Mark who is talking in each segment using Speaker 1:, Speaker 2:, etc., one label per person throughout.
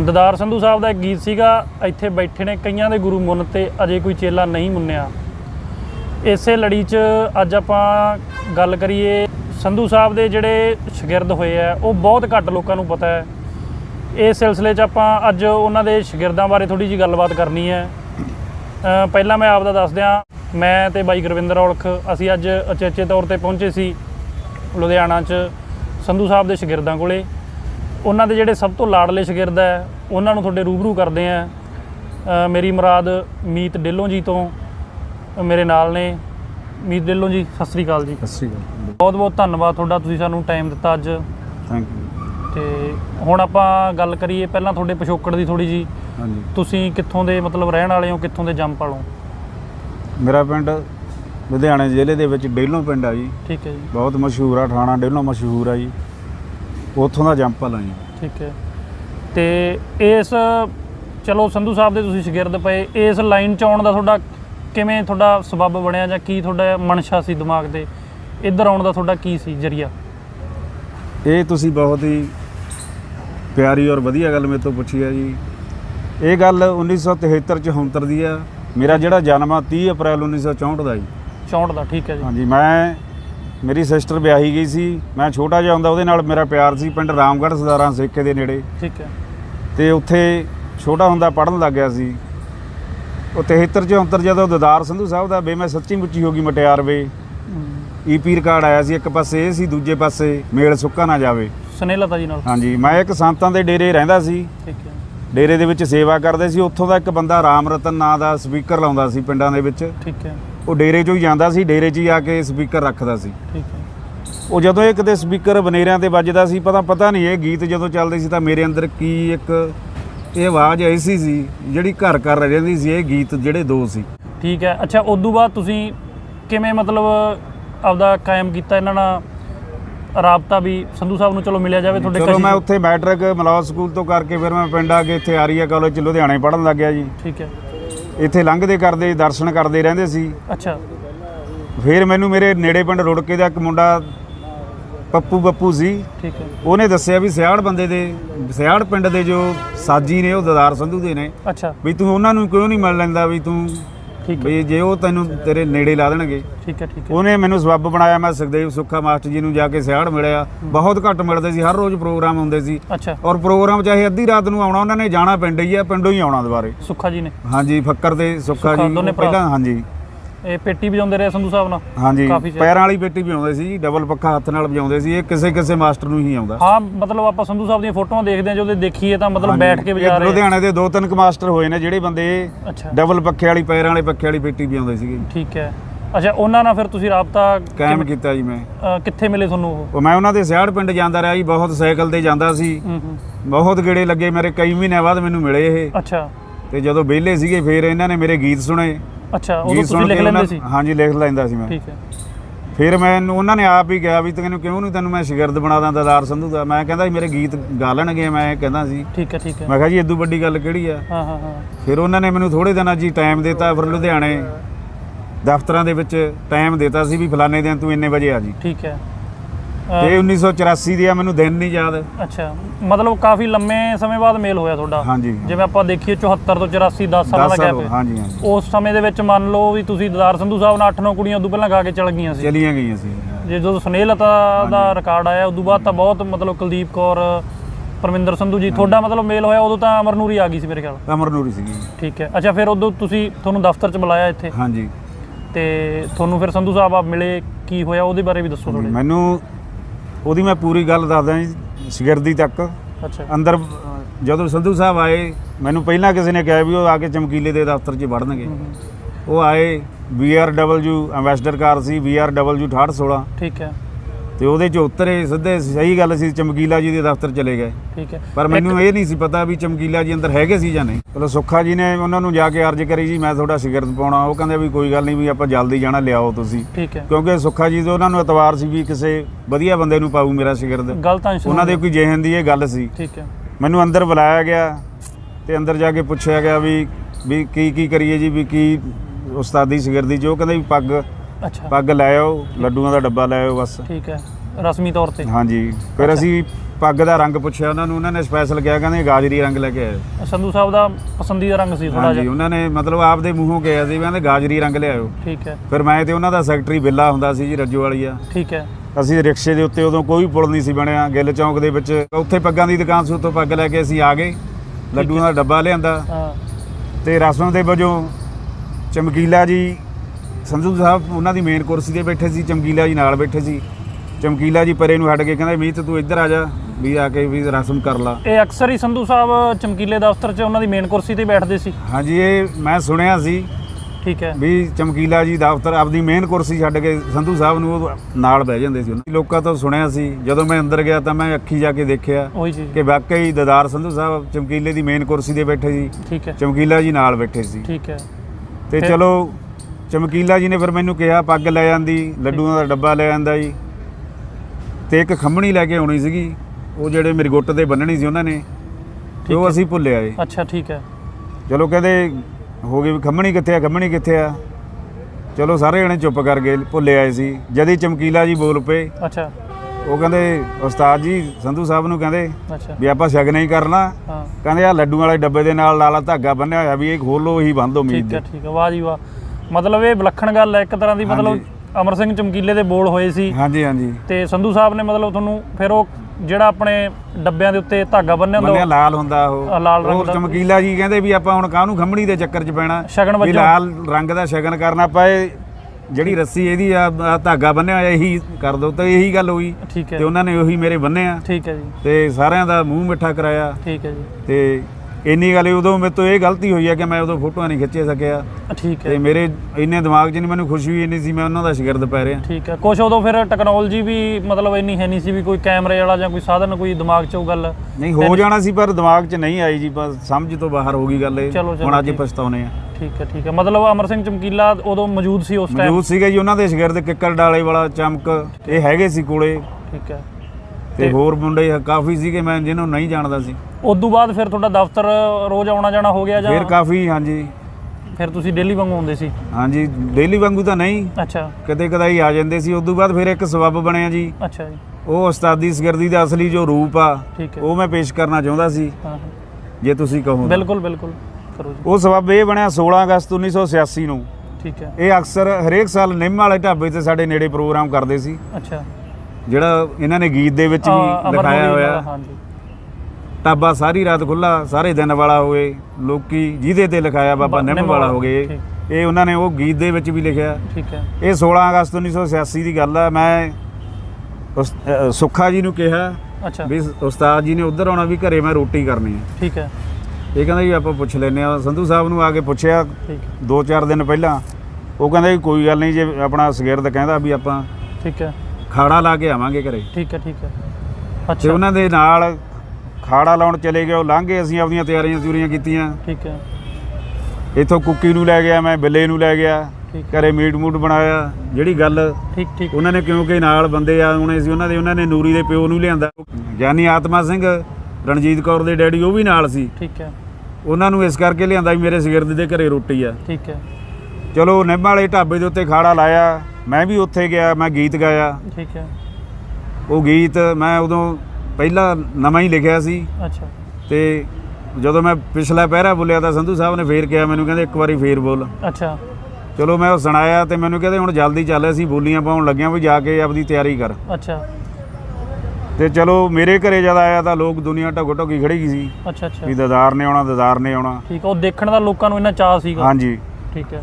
Speaker 1: ਦਦਾਰ ਸੰਧੂ ਸਾਹਿਬ ਦਾ ਇੱਕ ਗੀਤ ਸੀਗਾ, ਇੱਥੇ ਬੈਠੇ ਨੇ ਕਈਆਂ ਦੇ ਗੁਰੂ ਮੁੰਨ ਤੇ ਅਜੇ ਕੋਈ ਚੇਲਾ ਨਹੀਂ ਮੁੰਨਿਆ। ਇਸੇ ਲੜੀ 'ਚ ਅੱਜ ਆਪਾਂ ਗੱਲ ਕਰੀਏ, ਸੰਧੂ ਸਾਹਿਬ ਦੇ ਜਿਹੜੇ ਸ਼ਾਗਿਰਦ ਹੋਏ ਆ, ਉਹ ਬਹੁਤ ਘੱਟ ਲੋਕਾਂ ਨੂੰ ਪਤਾ ਹੈ। ਇਸ ਸਿਲਸਿਲੇ 'ਚ ਆਪਾਂ ਅੱਜ ਉਹਨਾਂ ਦੇ ਸ਼ਾਗਿਰਦਾਂ ਬਾਰੇ ਥੋੜੀ ਜੀ ਗੱਲਬਾਤ ਕਰਨੀ ਹੈ। ਪਹਿਲਾਂ ਮੈਂ ਆਪ ਦਾ ਦੱਸ ਦਿਆਂ, ਮੈਂ ਤੇ ਬਾਈ ਗੁਰਵਿੰਦਰ ਔਲਖ, ਅਸੀਂ ਅੱਜ ਅਚੇਚੇ ਤੌਰ ਤੇ ਪਹੁੰਚੇ ਸੀ ਲੁਧਿਆਣਾ 'ਚ ਸੰਧੂ ਸਾਹਿਬ ਦੇ ਸ਼ਾਗਿਰਦਾਂ ਕੋਲੇ। ਉਹਨਾਂ ਦੇ ਜਿਹੜੇ ਸਭ ਤੋਂ ਲਾਡਲੇ ਸ਼ਾਗਿਰਦ ਹੈ ਉਹਨਾਂ ਨੂੰ ਤੁਹਾਡੇ ਰੂਬਰੂ ਕਰਦੇ ਆ ਮੇਰੀ ਮੁਰਾਦ ਮੀਤ ਢਿੱਲੋਂ ਜੀ ਤੋਂ ਮੇਰੇ ਨਾਲ ਨੇ। ਮੀਤ ਢਿੱਲੋਂ ਜੀ ਸਤਿ ਸ੍ਰੀ ਅਕਾਲ ਜੀ।
Speaker 2: ਸਤਿ ਸ਼੍ਰੀ ਅਕਾਲ
Speaker 1: ਬਹੁਤ ਬਹੁਤ ਧੰਨਵਾਦ ਤੁਹਾਡਾ ਤੁਸੀਂ ਸਾਨੂੰ ਟਾਈਮ ਦਿੱਤਾ ਅੱਜ।
Speaker 2: ਥੈਂਕ ਯੂ
Speaker 1: ਤੇ ਹੁਣ ਆਪਾਂ ਗੱਲ ਕਰੀਏ ਪਹਿਲਾਂ ਤੁਹਾਡੇ ਪਿਛੋਕੜ ਦੀ ਥੋੜੀ ਜੀ।
Speaker 2: ਹਾਂਜੀ।
Speaker 1: ਤੁਸੀਂ ਕਿੱਥੋਂ ਦੇ ਮਤਲਬ ਰਹਿਣ ਵਾਲੇ ਹੋ ਕਿੱਥੋਂ ਦੇ ਜੰਮ ਪਾਲੋ
Speaker 2: ਮੇਰਾ ਪਿੰਡ ਲੁਧਿਆਣਾ ਜ਼ਿਲ੍ਹੇ ਦੇ ਵਿੱਚ ਡੇਲੋਂ ਪਿੰਡ ਆ ਜੀ।
Speaker 1: ਠੀਕ ਹੈ ਜੀ।
Speaker 2: ਬਹੁਤ ਮਸ਼ਹੂਰ ਆ ਥਾਣਾ ਡੇਲੋਂ ਮਸ਼ਹੂਰ ਆ ਜੀ। ਉੱਥੋਂ ਦਾ ਜੰਪਲ ਆ ਜੀ।
Speaker 1: ਠੀਕ ਹੈ। ਤੇ ਇਸ ਚਲੋ ਸੰਧੂ ਸਾਹਿਬ ਦੇ ਤੁਸੀਂ ਸ਼ਾਗਿਰਦ ਪਏ ਇਸ ਲਾਈਨ ਚ ਆਉਣ ਦਾ ਤੁਹਾਡਾ ਕਿਵੇਂ ਤੁਹਾਡਾ ਸਬੱਬ ਬਣਿਆ ਜਾਂ ਕੀ ਤੁਹਾਡਾ ਮਨਸ਼ਾ ਸੀ ਦਿਮਾਗ ਦੇ ਇੱਧਰ ਆਉਣ ਦਾ ਤੁਹਾਡਾ ਕੀ ਸੀ ਜਰੀਆ?
Speaker 2: ਇਹ ਤੁਸੀਂ ਬਹੁਤ ਹੀ ਪਿਆਰੀ ਔਰ ਵਧੀਆ ਗੱਲ ਮੇਰੇ ਤੋਂ ਪੁੱਛੀ ਆ ਜੀ। ਇਹ ਗੱਲ 1973 ਚ ਹੌਂਤਰ ਦੀ ਆ। ਮੇਰਾ ਜਿਹੜਾ ਜਨਮ ਆ 30 ਅਪ੍ਰੈਲ 1964 ਦਾ ਜੀ।
Speaker 1: 64 ਦਾ ਠੀਕ ਹੈ ਜੀ।
Speaker 2: ਹਾਂਜੀ ਮੈਂ ਮੇਰੀ ਸਿਸਟਰ ਵਿਆਹੀ ਗਈ ਸੀ ਮੈਂ ਛੋਟਾ ਜਿਹਾ ਹੁੰਦਾ ਉਹਦੇ ਨਾਲ ਮੇਰਾ ਪਿਆਰ ਸੀ ਪਿੰਡ ਰਾਮਗੜ੍ਹ ਸਦਾਰਾਂ ਸੇਖੇ ਦੇ ਨੇੜੇ।
Speaker 1: ਠੀਕ ਹੈ।
Speaker 2: ਤੇ ਉੱਥੇ ਛੋਟਾ ਹੁੰਦਾ ਪੜਨ ਲੱਗ ਗਿਆ ਸੀ। ਉਹ 73 ਚ 69 ਜਦੋਂ ਦਦਾਰ ਸੰਧੂ ਸਾਹਿਬ ਦਾ ਬੇ ਮੈਂ ਸੱਚੀ ਮੁੱਚੀ ਹੋ ਗਈ ਮਟਿਆਰ ਵੇ ਈਪੀ ਰਿਕਾਰਡ ਆਇਆ ਸੀ ਇੱਕ ਪਾਸੇ ਇਹ ਸੀ ਦੂਜੇ ਪਾਸੇ ਮੇਲ ਸੁੱਕਾ ਨਾ ਜਾਵੇ।
Speaker 1: ਸੁਨੇਲਤਾ ਜੀ ਨਾਲ।
Speaker 2: ਹਾਂਜੀ ਮੈਂ ਇੱਕ ਸੰਤਾਂ ਦੇ ਡੇਰੇ ਰਹਿੰਦਾ ਸੀ।
Speaker 1: ਠੀਕ ਹੈ।
Speaker 2: ਡੇਰੇ ਦੇ ਵਿੱਚ ਸੇਵਾ ਕਰਦੇ ਸੀ ਉੱਥੋਂ ਦਾ ਇੱਕ ਬੰਦਾ ਰਾਮ ਰਤਨ ਨਾਂ ਦਾ ਸਪੀਕਰ ਲਾਉਂਦਾ ਸੀ ਪਿੰਡਾਂ ਦੇ ਵਿੱਚ।
Speaker 1: ਠੀਕ ਹੈ।
Speaker 2: ਉਹ ਡੇਰੇ 'ਚੋਂ ਹੀ ਜਾਂਦਾ ਸੀ ਡੇਰੇ 'ਚ ਹੀ ਆ ਕੇ ਸਪੀਕਰ ਰੱਖਦਾ ਸੀ।
Speaker 1: ਠੀਕ ਹੈ।
Speaker 2: ਉਹ ਜਦੋਂ ਇਹ ਕਿਤੇ ਸਪੀਕਰ ਬਨੇਰਿਆਂ ਤੇ ਵੱਜਦਾ ਸੀ ਪਤਾ ਪਤਾ ਨਹੀਂ ਇਹ ਗੀਤ ਜਦੋਂ ਚੱਲਦੇ ਸੀ ਤਾਂ ਮੇਰੇ ਅੰਦਰ ਕੀ ਇੱਕ ਇਹ ਆਵਾਜ਼ ਐਸੀ ਸੀ ਜਿਹੜੀ ਘਰ ਘਰ ਰਹਿੰਦੀ ਸੀ ਇਹ ਗੀਤ ਜਿਹੜੇ ਦੋ ਸੀ।
Speaker 1: ਠੀਕ ਹੈ। ਅੱਛਾ ਉਦੋਂ ਬਾਅਦ ਤੁਸੀਂ ਕਿਵੇਂ ਮਤਲਬ ਆਪਦਾ ਕਾਇਮ ਕੀਤਾ ਇਹਨਾਂ ਨਾਲ? ਰਾਬਤਾ ਵੀ ਸੰਧੂ ਸਾਹਿਬ ਨੂੰ ਚਲੋ ਮਿਲਿਆ ਜਾਵੇ ਤੁਹਾਡੇ
Speaker 2: ਚਲੋ ਮੈਂ ਉੱਥੇ ਮੈਟ੍ਰਿਕ ਮਲੌਦ ਸਕੂਲ ਤੋਂ ਕਰਕੇ ਫਿਰ ਮੈਂ ਪਿੰਡ ਆ ਕੇ ਇੱਥੇ ਆਰੀਆ ਕਾਲਜ ਚ ਲੁਧਿਆਣੇ ਪੜਨ ਲੱਗ ਗਿਆ ਜੀ।
Speaker 1: ਠੀਕ ਹੈ।
Speaker 2: ਇੱਥੇ ਲੰਘਦੇ ਕਰਦੇ ਦਰਸ਼ਨ ਕਰਦੇ ਰਹਿੰਦੇ ਸੀ।
Speaker 1: ਅੱਛਾ।
Speaker 2: ਫਿਰ ਮੈਨੂੰ ਮੇਰੇ ਨੇੜੇ ਪਿੰਡ ਰੁੜਕੇ ਦਾ ਇੱਕ ਮੁੰਡਾ ਪੱਪੂ ਬੱਪੂ ਸੀ।
Speaker 1: ਠੀਕ ਹੈ।
Speaker 2: ਉਹਨੇ ਦੱਸਿਆ ਵੀ ਸਿਆੜ ਬੰਦੇ ਦੇ ਸਿਆੜ ਪਿੰਡ ਦੇ ਜੋ ਸਾਜੀ ਨੇ ਉਹ ਦਦਾਰ ਸੰਧੂ ਦੇ ਨੇ।
Speaker 1: ਅੱਛਾ।
Speaker 2: ਵੀ ਤੂੰ ਉਹਨਾਂ ਨੂੰ ਕਿਉਂ ਨਹੀਂ ਮਿਲ ਲੈਂਦਾ ਵੀ ਤੂੰ
Speaker 1: ਠੀਕ ਹੈ।
Speaker 2: ਵੀ ਜੇ ਉਹ ਤੈਨੂੰ ਤੇਰੇ ਨੇੜੇ ਲਾ ਦੇਣਗੇ।
Speaker 1: ਠੀਕ ਹੈ ਠੀਕ ਹੈ।
Speaker 2: ਉਹਨੇ ਮੈਨੂੰ ਸਬੱਬ ਬਣਾਇਆ ਮੈਂ ਸੁਖਦੇਵ ਸੁੱਖਾ ਮਾਸਟਰ ਜੀ ਨੂੰ ਜਾ ਕੇ ਸਿਆੜ ਮਿਲਿਆ। ਬਹੁਤ ਘੱਟ ਮਿਲਦੇ ਸੀ ਹਰ ਰੋਜ਼ ਪ੍ਰੋਗਰਾਮ ਹੁੰਦੇ ਸੀ।
Speaker 1: ਅੱਛਾ।
Speaker 2: ਔਰ ਪ੍ਰੋਗਰਾਮ ਚਾਹੇ ਅੱਧੀ ਰਾਤ ਨੂੰ ਆਉਣਾ ਉਹਨਾਂ ਨੇ ਜਾਣਾ ਪਿੰਡ ਹੀ ਆ ਪਿੰਡੋਂ ਹੀ ਆਉਣਾ ਦੁਬਾਰੇ।
Speaker 1: ਸੁੱਖਾ ਜੀ ਨੇ।
Speaker 2: ਹਾਂਜੀ ਫੱਕਰ ਤੇ ਸੁੱਖਾ ਜੀ
Speaker 1: ਦੋਨੇ
Speaker 2: ਉਹ
Speaker 1: ਭਰਾ।
Speaker 2: ਪਹਿਲਾਂ ਹਾਂਜੀ।
Speaker 1: ਇਹ ਪੇਟੀ ਵਜਾਉਂਦੇ ਰਹੇ ਸੰਧੂ ਸਾਹਿਬ ਨਾਲ?
Speaker 2: ਹਾਂਜੀ
Speaker 1: ਕਾਫੀ ਚਿਰ।
Speaker 2: ਪੈਰਾਂ ਵਾਲੀ ਪੇਟੀ ਵਜਾਉਂਦੇ ਸੀ ਜੀ ਡਬਲ ਪੱਖਾ ਹੱਥ ਨਾਲ ਵਜਾਉਂਦੇ ਸੀ ਇਹ ਕਿਸੇ ਕਿਸੇ ਮਾਸਟਰ ਨੂੰ ਹੀ ਆਉਂਦਾ।
Speaker 1: ਹਾਂ ਮਤਲਬ ਆਪਾਂ ਸੰਧੂ ਸਾਹਿਬ ਦੀਆਂ ਫੋਟੋਆਂ ਦੇਖਦੇ ਹਾਂ ਜਦੋਂ ਦੇਖੀਏ ਤਾਂ ਮਤਲਬ ਬੈਠ ਕੇ ਵਜਾ
Speaker 2: ਇਹ
Speaker 1: ਰਹੇ ਆ।
Speaker 2: ਲੁਧਿਆਣੇ ਦੇ ਦੋ ਤਿੰਨ ਕੁ ਮਾਸਟਰ ਹੋਏ ਨੇ ਜਿਹੜੇ ਬੰਦੇ
Speaker 1: ਅੱਛਾ।
Speaker 2: ਡਬਲ ਪੱਖੇ ਵਾਲੀ ਪੈਰਾਂ ਵਾਲੇ ਪੱਖੇ ਵਾਲੀ ਪੇਟੀ ਵਜਾਉਂਦੇ ਸੀਗੇ।
Speaker 1: ਠੀਕ ਹੈ। ਅੱਛਾ ਉਹਨਾਂ ਨਾਲ ਫਿਰ ਤੁਸੀਂ ਰਾਬਤਾ
Speaker 2: ਕਾਇਮ ਕੀਤਾ ਜੀ ਮੈਂ।
Speaker 1: ਅ, ਕਿੱਥੇ ਮਿਲੇ ਤੁਹਾਨੂੰ ਉਹ?
Speaker 2: ਉਹ ਮੈਂ ਉਹਨਾਂ ਦੇ ਸਿਆੜ ਪਿੰਡ ਜਾਂਦਾ ਰਿਹਾ ਜੀ ਬਹੁਤ ਸਾਈਕਲ ਤੇ ਜਾਂਦਾ ਸੀ।
Speaker 1: ਹੂੰ ਹੂੰ।
Speaker 2: ਬਹੁਤ ਗੇੜੇ ਲੱਗੇ ਮੇਰੇ ਕਈ ਮਹੀਨੇ ਬਾਅਦ ਮੈਨੂੰ ਮਿਲੇ ਇਹ।
Speaker 1: ਅੱਛਾ।
Speaker 2: ਤੇ ਜਦੋਂ ਵਿਹਲੇ ਸੀਗੇ ਫਿਰ ਇਹਨਾਂ ਨੇ ਮੇਰੇ ਗੀਤ ਸੁਣੇ।
Speaker 1: ਅੱਛਾ ਉਦੋਂ ਤੁਸੀਂ ਲਿਖ ਲੈਂਦੇ ਸੀ?
Speaker 2: ਹਾਂਜੀ ਲਿਖ ਲੈਂਦਾ ਸੀ ਮੈਂ।
Speaker 1: ਠੀਕ ਹੈ।
Speaker 2: ਫਿਰ ਮੈਨੂੰ ਉਹਨਾਂ ਨੇ ਆਪ ਹੀ ਕਿਹਾ ਵੀ ਤੈਨੂੰ ਕਿਉਂ ਨਹੀਂ ਤੈਨੂੰ ਮੈਂ ਸ਼ਾਗਿਰਦ ਬਣਾ ਦਾਂ ਦਦਾਰ ਸੰਧੂ ਦਾ। ਮੈਂ ਕਹਿੰਦਾ ਮੇਰੇ ਗੀਤ ਗਾ ਲੈਣਗੇ ਮੈਂ ਕਹਿੰਦਾ ਸੀ।
Speaker 1: ਠੀਕ ਹੈ ਠੀਕ ਹੈ।
Speaker 2: ਮੈਂ ਕਿਹਾ ਜੀ ਇਦੋਂ ਵੱਡੀ ਗੱਲ ਕਿਹੜੀ ਆ?
Speaker 1: ਹਾਂ ਹਾਂ ਹਾਂ।
Speaker 2: ਫਿਰ ਉਹਨਾਂ ਨੇ ਮੈਨੂੰ ਥੋੜੇ ਦਿਨਾਂ ਜੀ ਟਾਈਮ ਦਿੱਤਾ ਫਿਰ ਲੁਧਿਆਣੇ ਦਫ਼ਤਰਾਂ ਦੇ ਵਿੱਚ। ਟਾਈਮ ਦਿੱਤਾ ਸੀ ਵੀ ਫਲਾਣੇ ਦਿਨ ਤੂੰ ਇੰਨੇ ਵਜੇ ਆ ਜੀ।
Speaker 1: ਠੀਕ ਹੈ।
Speaker 2: ਤੇ
Speaker 1: ਅ,
Speaker 2: 1984 ਦੀ ਆ ਮੈਨੂੰ ਦਿਨ ਨਹੀਂ ਯਾਦ।
Speaker 1: ਅੱਛਾ ਮਤਲਬ ਕਾਫੀ ਲੰਮੇ ਸਮੇਂ ਬਾਅਦ ਮੇਲ ਹੋਇਆ ਤੁਹਾਡਾ।
Speaker 2: ਹਾਂਜੀ।
Speaker 1: ਜਿਵੇਂ ਆਪਾਂ ਦੇਖੀਏ 74 ਤੋਂ 84 10 ਸਾਲਾਂ
Speaker 2: 10
Speaker 1: ਦਾ
Speaker 2: ਸਾਲ
Speaker 1: ਗੈਪ
Speaker 2: ਹੋ- ਹਾਂਜੀ ਹਾਂਜੀ।
Speaker 1: ਉਸ ਸਮੇਂ ਦੇ ਵਿੱਚ ਮੰਨ ਲਓ ਵੀ ਤੁਸੀਂ ਦਦਾਰ ਸੰਧੂ ਸਾਹਿਬ ਨਾਲ 8-9 ਕੁੜੀਆਂ ਉਦੋਂ ਪਹਿਲਾਂ ਗਾ ਕੇ ਚਲ ਗਈਆਂ ਸੀ।
Speaker 2: ਚਲੀਆਂ ਗਈਆਂ ਸੀ।
Speaker 1: ਜੇ ਜਦੋਂ ਸੁਨੇਹਲਤਾ ਦਾ ਰਿਕਾਰਡ ਆਇਆ ਉਦੋਂ ਬਾਅਦ ਤਾਂ ਬਹੁਤ ਮਤਲਬ ਕੁਲਦੀਪ ਕੌਰ ਪਰਮਿੰਦਰ ਸੰਧੂ ਜੀ ਤੁਹਾਡਾ ਮਤਲਬ ਮੇਲ ਹੋਇਆ ਉਦੋਂ ਤਾਂ ਅਮਰ ਨੂਰੀ ਆ ਗਈ ਸੀ ਮੇਰੇ ਖਿਆਲ।
Speaker 2: ਅਮਰ ਨੂਰੀ ਸੀਗੀ।
Speaker 1: ਠੀਕ ਹੈ। ਅੱਛਾ ਫਿਰ ਉਦੋਂ ਤੁਸੀਂ ਤੁਹਾਨੂੰ ਦਫ਼ਤਰ 'ਚ ਬੁਲਾਇਆ ਇੱਥੇ।
Speaker 2: ਹਾਂਜੀ।
Speaker 1: ਤੇ ਤੁਹਾਨੂੰ ਫਿਰ ਸੰਧੂ ਸਾਹਿਬ ਆ ਮਿਲੇ ਕੀ ਹੋਇਆ ਉਹਦੇ ਬਾਰੇ ਵੀ ਦੱਸੋ ਥੋੜੇ
Speaker 2: ਮੈਨੂੰ ਉਹਦੀ ਮੈਂ ਪੂਰੀ ਗੱਲ ਦੱਸਦਾ ਜੀ ਸ਼ਗਿਰਦੀ ਤੱਕ।
Speaker 1: ਅੱਛਾ।
Speaker 2: ਅੰਦਰ ਜਦੋਂ ਸੰਧੂ ਸਾਹਿਬ ਆਏ ਮੈਨੂੰ ਪਹਿਲਾਂ ਕਿਸੇ ਨੇ ਕਿਹਾ ਵੀ ਉਹ ਆ ਕੇ ਚਮਕੀਲੇ ਦੇ ਦਫ਼ਤਰ 'ਚ ਵੜਨਗੇ। ਉਹ ਆਏ BRW ਐਂਬੈਸਡਰ ਕਾਰ ਸੀ BRW 6816
Speaker 1: ਠੀਕ ਹੈ।
Speaker 2: ਤੇ ਉਹਦੇ 'ਚ ਉਤਰੇ ਸਿੱਧੇ ਸਹੀ ਗੱਲ ਸੀ ਚਮਕੀਲਾ ਜੀ ਦੇ ਦਫ਼ਤਰ ਚਲੇ ਗਏ।
Speaker 1: ਠੀਕ ਹੈ।
Speaker 2: ਪਰ ਮੈਨੂੰ ਇਹ ਨਹੀਂ ਸੀ ਪਤਾ ਵੀ ਚਮਕੀਲਾ ਜੀ ਅੰਦਰ ਹੈਗੇ ਸੀ ਜਾਂ ਨਹੀਂ। ਚਲੋ ਸੁੱਖਾ ਜੀ ਨੇ ਉਹਨਾਂ ਨੂੰ ਜਾ ਕੇ ਅਰਜ਼ ਕਰੀ ਜੀ ਮੈਂ ਤੁਹਾਡਾ ਸ਼ਾਗਿਰਦ ਪਾਉਣਾ। ਉਹ ਕਹਿੰਦੇ ਵੀ ਕੋਈ ਗੱਲ ਨਹੀਂ ਵੀ ਆਪਾਂ ਜਲਦੀ ਜਾਣਾ ਲਿਆਓ ਤੁਸੀਂ।
Speaker 1: ਠੀਕ ਹੈ।
Speaker 2: ਕਿਉਂਕਿ ਸੁੱਖਾ ਜੀ ਦੇ ਉਹਨਾਂ ਨੂੰ ਇਤਵਾਰ ਸੀ ਵੀ ਕਿਸੇ ਵਧੀਆ ਬੰਦੇ ਨੂੰ ਪਾਊ ਮੇਰਾ
Speaker 1: ਅੰਸ਼
Speaker 2: ਉਹਨਾਂ ਦੇ ਕੋਈ ਜਿਹਨ ਦੀ ਇਹ ਗੱਲ ਸੀ।
Speaker 1: ਠੀਕ ਹੈ।
Speaker 2: ਮੈਨੂੰ ਅੰਦਰ ਬੁਲਾਇਆ ਗਿਆ ਤੇ ਅੰਦਰ ਜਾ ਕੇ ਪੁੱਛਿਆ ਗਿਆ ਵੀ ਵੀ ਕੀ ਕੀ ਕਰੀਏ ਜੀ ਵੀ ਕੀ ਉਸਤਾਦੀ ਸ਼ਾਗਿਰਦੀ ਜੋ ਕਹਿੰਦੇ ਵੀ ਪੱਗ
Speaker 1: ਅੱਛਾ।
Speaker 2: ਪੱਗ ਲੈ ਆਓ ਲੱਡੂਆਂ ਦਾ ਡੱਬਾ ਲੈ ਆਓ ਬਸ।
Speaker 1: ਠੀਕ ਹੈ ਰਸਮੀ ਤੌਰ ਤੇ।
Speaker 2: ਹਾਂਜੀ ਫਿਰ ਅਸੀਂ ਪੱਗ ਦਾ ਰੰਗ ਪੁੱਛਿਆ ਉਹਨਾਂ ਨੂੰ ਉਹਨਾਂ ਨੇ ਸਪੈਸ਼ਲ ਕਿਹਾ ਕਹਿੰਦੇ ਗਾਜਰੀ ਰੰਗ ਲੈ ਕੇ ਆਇਓ।
Speaker 1: ਸੰਧੂ ਸਾਹਿਬ ਦਾ ਪਸੰਦੀਦਾ ਰੰਗ ਸੀ ਥੋੜਾ
Speaker 2: ਹਾਂਜੀ
Speaker 1: ਜਿਹਾ।
Speaker 2: ਉਹਨਾਂ ਨੇ ਮਤਲਬ ਆਪਦੇ ਮੂੰਹੋਂ ਕਿਹਾ ਸੀ ਕਹਿੰਦੇ ਗਾਜਰੀ ਰੰਗ ਲਿਆਇਓ
Speaker 1: ਠੀਕ ਹੈ।
Speaker 2: ਫਿਰ ਮੈਂ ਤੇ ਉਹਨਾਂ ਦਾ ਸੈਕਟਰੀ ਬਿੱਲਾ ਹੁੰਦਾ ਸੀ ਜੀ ਰੱਜੋ ਵਾਲੀਆ।
Speaker 1: ਠੀਕ ਹੈ।
Speaker 2: ਅਸੀਂ ਰਿਕਸ਼ੇ ਦੇ ਉੱਤੇ ਉਦੋਂ ਕੋਈ ਪੁਲ ਨਹੀਂ ਸੀ ਬਣਿਆ ਗਿੱਲ ਚੌਂਕ ਦੇ ਵਿੱਚ। ਉੱਥੇ ਪੱਗਾਂ ਦੀ ਦੁਕਾਨ ਸੀ ਉੱਥੋਂ ਪੱਗ ਲੈ ਕੇ ਅਸੀਂ ਆ ਗਏ। ਲੱਡੂਆਂ ਦਾ ਡੱਬਾ ਲਿਆਂਦਾ।
Speaker 1: ਹਾਂ।
Speaker 2: ਤੇ ਰਸਮ ਦੇ ਵਜੋਂ ਚਮਕੀਲਾ ਜੀ ਸੰਧੂ ਸਾਹਿਬ ਉਹਨਾਂ ਦੀ ਮੇਨ ਕੁਰਸੀ ਤੇ ਬੈਠੇ ਸੀ ਚਮਕੀਲਾ ਜੀ ਨਾਲ ਬੈਠੇ ਸੀ। ਚਮਕੀਲਾ ਜੀ ਪਰੇ ਨੂੰ ਹਟ ਕੇ ਕਹਿੰਦਾ ਮੀਤ ਤੂੰ ਇੱਧਰ ਆ ਜਾ ਵੀ ਆ ਕੇ ਵੀ ਰਸਮ ਕਰ ਲਾ।
Speaker 1: ਇਹ ਅਕਸਰ ਹੀ ਸੰਧੂ ਸਾਹਿਬ ਚਮਕੀਲੇ ਦਫ਼ਤਰ 'ਚ ਉਹਨਾਂ ਦੀ ਮੇਨ ਕੁਰਸੀ ਤੇ ਬੈਠਦੇ ਸੀ।
Speaker 2: ਹਾਂਜੀ ਇਹ ਮੈਂ ਸੁਣਿਆ ਸੀ
Speaker 1: ਠੀਕ ਹੈ।
Speaker 2: ਵੀ ਚਮਕੀਲਾ ਜੀ ਦਫ਼ਤਰ ਆਪਦੀ ਮੇਨ ਕੁਰਸੀ ਛੱਡ ਕੇ ਸੰਧੂ ਸਾਹਿਬ ਨੂੰ ਉਹ ਨਾਲ ਬਹਿ ਜਾਂਦੇ ਸੀ ਉਹਨਾਂ ਲੋਕਾਂ ਤੋਂ ਸੁਣਿਆ ਸੀ ਜਦੋਂ ਮੈਂ ਅੰਦਰ ਗਿਆ ਤਾਂ ਮੈਂ ਅੱਖੀ ਜਾ ਕੇ ਦੇਖਿਆ ਕਿ ਵਾਕਈ ਦਦਾਰ ਸੰਧੂ ਸਾਹਿਬ ਚਮਕੀਲੇ ਦੀ ਮੇਨ ਕੁਰਸੀ ਤੇ ਬੈਠੇ ਸੀ
Speaker 1: ਠੀਕ ਹੈ।
Speaker 2: ਚਮਕੀਲਾ ਜੀ ਨਾਲ ਬੈਠੇ ਸੀ।
Speaker 1: ਠੀਕ ਹੈ।
Speaker 2: ਤੇ? ਚਲੋ ਚਮਕੀਲਾ ਜੀ ਨੇ ਫਿਰ ਮੈਨੂੰ ਕਿਹਾ ਪੱਗ ਲੈ ਜਾਂਦੀ ਲੱਡੂਆਂ ਦਾ ਡੱਬਾ ਲੈ ਜਾਂਦਾ ਜੀ। ਤੇ ਇੱਕ ਖੰਮਣੀ ਲੈ ਕੇ ਆਉਣੀ ਸੀਗੀ ਉਹ ਜਿਹੜੇ ਮੇਰੇ ਗੁੱਟ ਤੇ ਬੰਨਣੀ ਸੀ ਉਹਨਾਂ ਨੇ ਤੇ ਉਹ
Speaker 1: ਹੈ।
Speaker 2: ਅਸੀਂ ਭੁੱਲਿਆ ਏ
Speaker 1: ਅੱਛਾ ਠੀਕ ਹੈ।
Speaker 2: ਚਲੋ ਕਹਿੰਦੇ ਹੋ ਗਈ ਵੀ ਖੰਮਣੀ ਕਿੱਥੇ ਆ ਖੰਮਣੀ ਕਿੱਥੇ ਆ? ਚਲੋ ਸਾਰੇ ਜਣੇ ਚੁੱਪ ਕਰ ਗਏ ਭੁੱਲੇ ਆਏ ਸੀ। ਜਦ ਹੀ ਚਮਕੀਲਾ ਜੀ ਬੋਲ ਪਏ।
Speaker 1: ਅੱਛਾ।
Speaker 2: ਉਹ ਕਹਿੰਦੇ ਉਸਤਾਦ ਜੀ ਸੰਧੂ ਸਾਹਿਬ ਨੂੰ ਕਹਿੰਦੇ
Speaker 1: ਅੱਛਾ।
Speaker 2: ਵੀ ਆਪਾਂ ਸ਼ਗਨ ਹੀ ਕਰਨਾ।
Speaker 1: ਹਾਂ।
Speaker 2: ਕਹਿੰਦੇ ਆ ਲੱਡੂਆਂ ਵਾਲੇ ਡੱਬੇ ਦੇ ਨਾਲ ਲਾਲਾ ਧਾਗਾ ਬੰਨਿਆ ਹੋਇਆ ਵੀ ਇਹ ਖੋਲੋ ਇਹੀ ਬੰਦ ਉਮੀਦ
Speaker 1: ਠੀਕ ਹੈ। ਠੀਕ ਹੈ। ਵਾਹ ਜੀ ਵਾਹ। ਮਤਲਬ ਇਹ ਵਿਲੱਖਣ ਗੱਲ ਹੈ ਇੱਕ ਤਰ੍ਹਾਂ ਦੀ ਮਤਲਬ। ਅਮਰ ਸਿੰਘ ਚਮਕੀਲੇ ਦੇ ਬੋਲ ਹੋਏ ਸੀ।
Speaker 2: ਹਾਂਜੀ ਹਾਂਜੀ।
Speaker 1: ਤੇ ਸੰਧੂ ਸਾਹਿਬ ਨੇ ਮਤਲਬ ਤੁਹਾਨੂੰ ਫਿਰ ਉਹ ਜਿਹੜਾ ਆਪਣੇ ਡੱਬਿਆਂ ਦੇ ਉੱਤੇ ਧਾਗਾ ਬੰਨਿਆ ਹੁੰਦਾ
Speaker 2: ਲਾਲ ਹੁੰਦਾ ਉਹ।
Speaker 1: ਲਾਲ ਰੰਗ
Speaker 2: ਉਹ
Speaker 1: ਦਾ।
Speaker 2: ਚਮਕੀਲਾ ਜੀ ਕਹਿੰਦੇ ਵੀ ਆਪਾਂ ਹੁਣ ਕਾਹਨੂੰ ਖੰਮਣੀ ਦੇ ਚੱਕਰ 'ਚ ਪੈਣਾ?
Speaker 1: ਸ਼ਗਨ
Speaker 2: ਵੀ
Speaker 1: ਵਜੋਂ
Speaker 2: ਲਾਲ ਰੰਗ ਦਾ ਸ਼ਗਨ ਕਰਨਾ ਪਏ ਜਿਹੜੀ ਰੱਸੀ ਇਹਦੀ ਆ ਧਾਗਾ ਬੰਨਿਆ ਹੋਇਆ ਇਹੀ ਕਰ ਦੋ ਤਾਂ ਇਹੀ ਗੱਲ ਹੋਈ। ਤੇ ਉਹਨਾਂ ਨੇ ਉਹੀ ਮੇਰੇ ਬੰਨਿਆ।
Speaker 1: ਠੀਕ ਹੈ ਜੀ।
Speaker 2: ਤੇ ਸਾਰਿਆਂ ਦਾ ਮੂੰਹ ਮਿੱਠਾ ਕਰਾਇਆ।
Speaker 1: ਠੀਕ ਹੈ ਜੀ।
Speaker 2: ਤੇ ਇੰਨੀ ਗੱਲ ਉਦੋਂ ਮੇਰੇ ਤੋਂ ਇਹ ਗਲਤੀ ਹੋਈ ਹੈ ਕਿ ਮੈਂ ਉਦੋਂ ਫੋਟੋਆਂ ਨਹੀਂ ਖਿੱਚੇ ਸਕਿਆ।
Speaker 1: ਠੀਕ
Speaker 2: ਤੇ
Speaker 1: ਹੈ
Speaker 2: ਮੇਰੇ ਇੰਨੇ ਦਿਮਾਗ 'ਚ ਨਹੀਂ ਮੈਨੂੰ ਖੁਸ਼ੀ ਹੋਈ ਇੰਨੀ ਸੀ ਮੈਂ ਉਹਨਾਂ ਦਾ ਸ਼ਾਗਿਰਦ ਪੈ ਰਿਹਾ।
Speaker 1: ਠੀਕ ਹੈ। ਕੁਛ ਉਦੋਂ ਫਿਰ ਟੈਕਨੋਲੋਜੀ ਵੀ ਮਤਲਬ ਇੰਨੀ ਹੈ ਨਹੀਂ ਸੀ ਵੀ ਕੋਈ ਕੈਮਰੇ ਵਾਲਾ ਜਾਂ ਕੋਈ ਸਾਧਨ ਕੋਈ ਦਿਮਾਗ 'ਚ ਉਹ ਗੱਲ
Speaker 2: ਨਹੀਂ ਹੋ ਜਾਣਾ ਸੀ ਪਰ ਦਿਮਾਗ 'ਚ ਨਹੀਂ ਆਈ ਜੀ ਬਸ ਸਮਝ ਤੋਂ ਬਾਹਰ ਹੋ ਗਈ ਗੱਲ ਇਹ।
Speaker 1: ਚਲੋ, ਚਲੋ,
Speaker 2: ਹੁਣ ਅੱਜ
Speaker 1: ਠੀਕ।
Speaker 2: ਪਛਤਾਉਨੇ ਆ।
Speaker 1: ਠੀਕ ਹੈ ਠੀਕ ਹੈ। ਮਤਲਬ ਅਮਰ ਸਿੰਘ ਚਮਕੀਲਾ ਉਦੋਂ ਮੌਜੂਦ ਸੀ ਉਸ ਟਾਈਮ
Speaker 2: ਮੌਜੂਦ ਸੀਗਾ ਜੀ ਉਹਨਾਂ ਦੇ ਸ਼ਾਗਿਰਦ ਕਿੱਕਰ ਡਾਲੇ ਵਾਲਾ ਚਮਕ ਇਹ ਹੈਗੇ ਸੀ ਕੋਲੇ।
Speaker 1: ਠੀਕ ਹੈ।
Speaker 2: ਤੇ ਹੋਰ ਮੁੰਡੇ ਕਾਫੀ ਸੀਗੇ ਮੈਂ ਜਿਹਨੂੰ ਨਹੀਂ ਜਾਣਦਾ ਸੀ।
Speaker 1: ਉਦੋਂ ਬਾਅਦ ਫਿਰ ਤੁਹਾਡਾ ਦਫ਼ਤਰ ਰੋਜ਼ ਆਉਣਾ ਜਾਣਾ ਹੋ ਗਿਆ ਜਾਂ
Speaker 2: ਫਿਰ ਕਾਫੀ ਹਾਂਜੀ।
Speaker 1: ਫਿਰ ਤੁਸੀਂ ਡੇਲੀ ਵਾਂਗੂ ਆਉਂਦੇ ਸੀ?
Speaker 2: ਹਾਂਜੀ ਡੇਲੀ ਵਾਂਗੂ ਤਾਂ ਨਹੀਂ।
Speaker 1: ਅੱਛਾ।
Speaker 2: ਕਦੇ ਕਦਾਈ ਆ ਜਾਂਦੇ ਸੀ। ਉਸ ਤੋਂ ਬਾਅਦ ਫਿਰ ਇੱਕ ਸਬੱਬ ਬਣਿਆ ਜੀ।
Speaker 1: ਅੱਛਾ ਜੀ।
Speaker 2: ਉਹ ਉਸਤਾਦੀ ਸ਼ਾਗਿਰਦੀ ਦਾ ਅਸਲੀ ਜੋ ਰੂਪ ਆ ਉਹ ਮੈਂ ਪੇਸ਼ ਕਰਨਾ ਚਾਹੁੰਦਾ ਸੀ। ਜੇ ਤੁਸੀਂ ਕਹੋ।
Speaker 1: ਬਿਲਕੁਲ ਬਿਲਕੁਲ। ਕਰੋ ਜੀ।
Speaker 2: ਉਹ ਸਬੱਬ ਇਹ ਬਣਿਆ 16 ਅਗਸਤ 1986 ਨੂੰ।
Speaker 1: ਠੀਕ ਹੈ।
Speaker 2: ਇਹ ਅਕਸਰ ਹਰੇਕ ਸਾਲ ਨਿੰਮ ਵਾਲੇ ਢਾਬੇ ਤੇ ਸਾਡੇ ਨੇੜੇ ਪ੍ਰੋਗਰਾਮ ਕਰਦੇ ਸੀ।
Speaker 1: ਅੱਛਾ।
Speaker 2: ਜਿਹੜਾ ਇਹਨਾਂ ਨੇ ਗੀਤ ਦੇ ਵਿੱਚ ਵੀ
Speaker 1: ਅਮਰ
Speaker 2: ਦਿਖਾਇਆ ਹੋਇਆ।
Speaker 1: ਹਾਂਜੀ।
Speaker 2: ਢਾਬਾ ਸਾਰੀ ਰਾਤ ਖੁੱਲਾ ਸਾਰੇ ਦਿਨ ਵਾਲਾ ਹੋਵੇ ਲੋਕੀ ਜਿਹਦੇ ਤੇ ਲਿਖਾਇਆ ਬਾਬਾ
Speaker 1: ਬ-
Speaker 2: ਨਿੰਮ
Speaker 1: ਨਿੰਮ
Speaker 2: ਵਾਲਾ
Speaker 1: ਵਾਲਾ,
Speaker 2: ਹੋ ਗਏ
Speaker 1: ਠੀਕ।
Speaker 2: ਇਹ ਉਹਨਾਂ ਨੇ ਉਹ ਗੀਤ ਦੇ ਵਿੱਚ ਵੀ ਲਿਖਿਆ।
Speaker 1: ਠੀਕ ਹੈ।
Speaker 2: ਇਹ 16 ਅਗਸਤ 1986 ਦੀ ਗੱਲ ਆ। ਮੈਂ ਉਸ ਅ, ਸੁੱਖਾ ਜੀ ਨੂੰ ਕਿਹਾ
Speaker 1: ਅੱਛਾ।
Speaker 2: ਵੀ ਉਸਤਾਦ ਜੀ ਨੇ ਉੱਧਰ ਆਉਣਾ ਵੀ ਘਰੇ ਮੈਂ ਰੋਟੀ ਕਰਨੀ ਹੈ।
Speaker 1: ਠੀਕ ਹੈ।
Speaker 2: ਇਹ ਕਹਿੰਦਾ ਜੀ ਆਪਾਂ ਪੁੱਛ ਲੈਨੇ ਆ ਸੰਧੂ ਸਾਹਿਬ ਨੂੰ ਆ ਕੇ ਪੁੱਛਿਆ
Speaker 1: ਠੀਕ ਹੈ,
Speaker 2: ਦੋ ਚਾਰ ਦਿਨ ਪਹਿਲਾਂ। ਉਹ ਕਹਿੰਦਾ ਕੋਈ ਗੱਲ ਨਹੀਂ ਜੇ ਆਪਣਾ ਸਗਿਰਦ ਕਹਿੰਦਾ ਵੀ ਆਪਾਂ
Speaker 1: ਠੀਕ ਹੈ।
Speaker 2: ਖਾੜਾ ਲਾ ਕੇ ਆਵਾਂਗੇ ਘਰੇ।
Speaker 1: ਠੀਕ ਹੈ ਠੀਕ ਹੈ।
Speaker 2: ਤੇ
Speaker 1: ਅੱਛਾ।
Speaker 2: ਉਹਨਾਂ ਦੇ ਨਾਲ ਖਾੜਾ ਲਾਉਣ ਚਲੇ ਗਏ ਉਹ ਲੰਘੇ ਅਸੀਂ ਆਪਣੀਆਂ ਤਿਆਰੀਆਂ ਤਿਉਰੀਆਂ ਕੀਤੀਆਂ।
Speaker 1: ਠੀਕ ਹੈ।
Speaker 2: ਇੱਥੋਂ ਕੁੱਕੀ ਨੂੰ ਲੈ ਗਿਆ ਮੈਂ ਬਿੱਲੇ ਨੂੰ ਲੈ ਗਿਆ
Speaker 1: ਠੀਕ
Speaker 2: ਘਰੇ ਮੀਟ ਮੂਟ ਬਣਾਇਆ ਜਿਹੜੀ ਗੱਲ
Speaker 1: ਠੀਕ ਠੀਕ।
Speaker 2: ਉਹਨਾਂ ਨੇ ਕਿਉਂਕਿ ਨਾਲ ਬੰਦੇ ਆਉਣੇ ਸੀ ਉਹਨਾਂ ਦੇ ਉਹਨਾਂ ਨੇ ਨੂਰੀ ਦੇ ਪਿਓ ਨੂੰ ਲਿਆਂਦਾ। ਗਿਆਨੀ ਆਤਮਾ ਸਿੰਘ ਰਣਜੀਤ ਕੌਰ ਦੇ ਡੈਡੀ ਉਹ ਵੀ ਨਾਲ ਸੀ।
Speaker 1: ਠੀਕ ਹੈ।
Speaker 2: ਉਹਨਾਂ ਨੂੰ ਇਸ ਕਰਕੇ ਲਿਆਂਦਾ ਵੀ ਮੇਰੇ ਸਿਗਰਦ ਦੇ ਘਰੇ ਰੋਟੀ ਆ।
Speaker 1: ਠੀਕ ਹੈ।
Speaker 2: ਚਲੋ ਨਿੰਮ ਵਾਲੇ ਢਾਬੇ ਦੇ ਉੱਤੇ ਖਾੜਾ ਲਾਇਆ। ਮੈਂ ਵੀ ਉੱਥੇ ਗਿਆ ਮੈਂ ਗੀਤ ਗਾਇਆ।
Speaker 1: ਠੀਕ ਹੈ।
Speaker 2: ਉਹ ਗੀਤ ਮੈਂ ਉਦੋਂ ਪਹਿਲਾਂ ਨਵਾਂ ਹੀ ਲਿਖਿਆ ਸੀ।
Speaker 1: ਅੱਛਾ।
Speaker 2: ਤੇ ਜਦੋਂ ਮੈਂ ਪਿਛਲਾ ਪਹਿਰਾ ਬੋਲਿਆ ਤਾਂ ਸੰਧੂ ਸਾਹਿਬ ਨੇ ਫੇਰ ਕਿਹਾ ਮੈਨੂੰ ਕਹਿੰਦੇ ਇੱਕ ਵਾਰੀ ਫੇਰ ਬੋਲ।
Speaker 1: ਅੱਛਾ।
Speaker 2: ਚਲੋ ਮੈਂ ਉਹ ਸੁਣਾਇਆ ਤੇ ਮੈਨੂੰ ਕਹਿੰਦੇ ਹੁਣ ਜਲਦੀ ਚੱਲ ਅਸੀਂ ਬੋਲੀਆਂ ਪਾਉਣ ਲੱਗਿਆ ਵੀ ਜਾ ਕੇ ਆਪਦੀ ਤਿਆਰੀ ਕਰ।
Speaker 1: ਅੱਛਾ।
Speaker 2: ਤੇ ਚਲੋ ਮੇਰੇ ਘਰੇ ਜਦ ਆਇਆ ਤਾਂ ਲੋਕ ਦੁਨੀਆ ਢਗੋ ਢੋਕੀ ਖੜੀ ਗਈ ਸੀ।
Speaker 1: ਅੱਛਾ ਅੱਛਾ।
Speaker 2: ਵੀ ਦਦਾਰ ਨੇ ਆਉਣਾ ਦਦਾਰ ਨੇ ਆਉਣਾ।
Speaker 1: ਠੀਕ ਉਹ ਦੇਖਣ ਦਾ ਲੋਕਾਂ ਨੂੰ ਇੰਨਾ ਚਾਹ ਸੀਗਾ।
Speaker 2: ਹਾਂਜੀ।
Speaker 1: ਠੀਕ ਹੈ।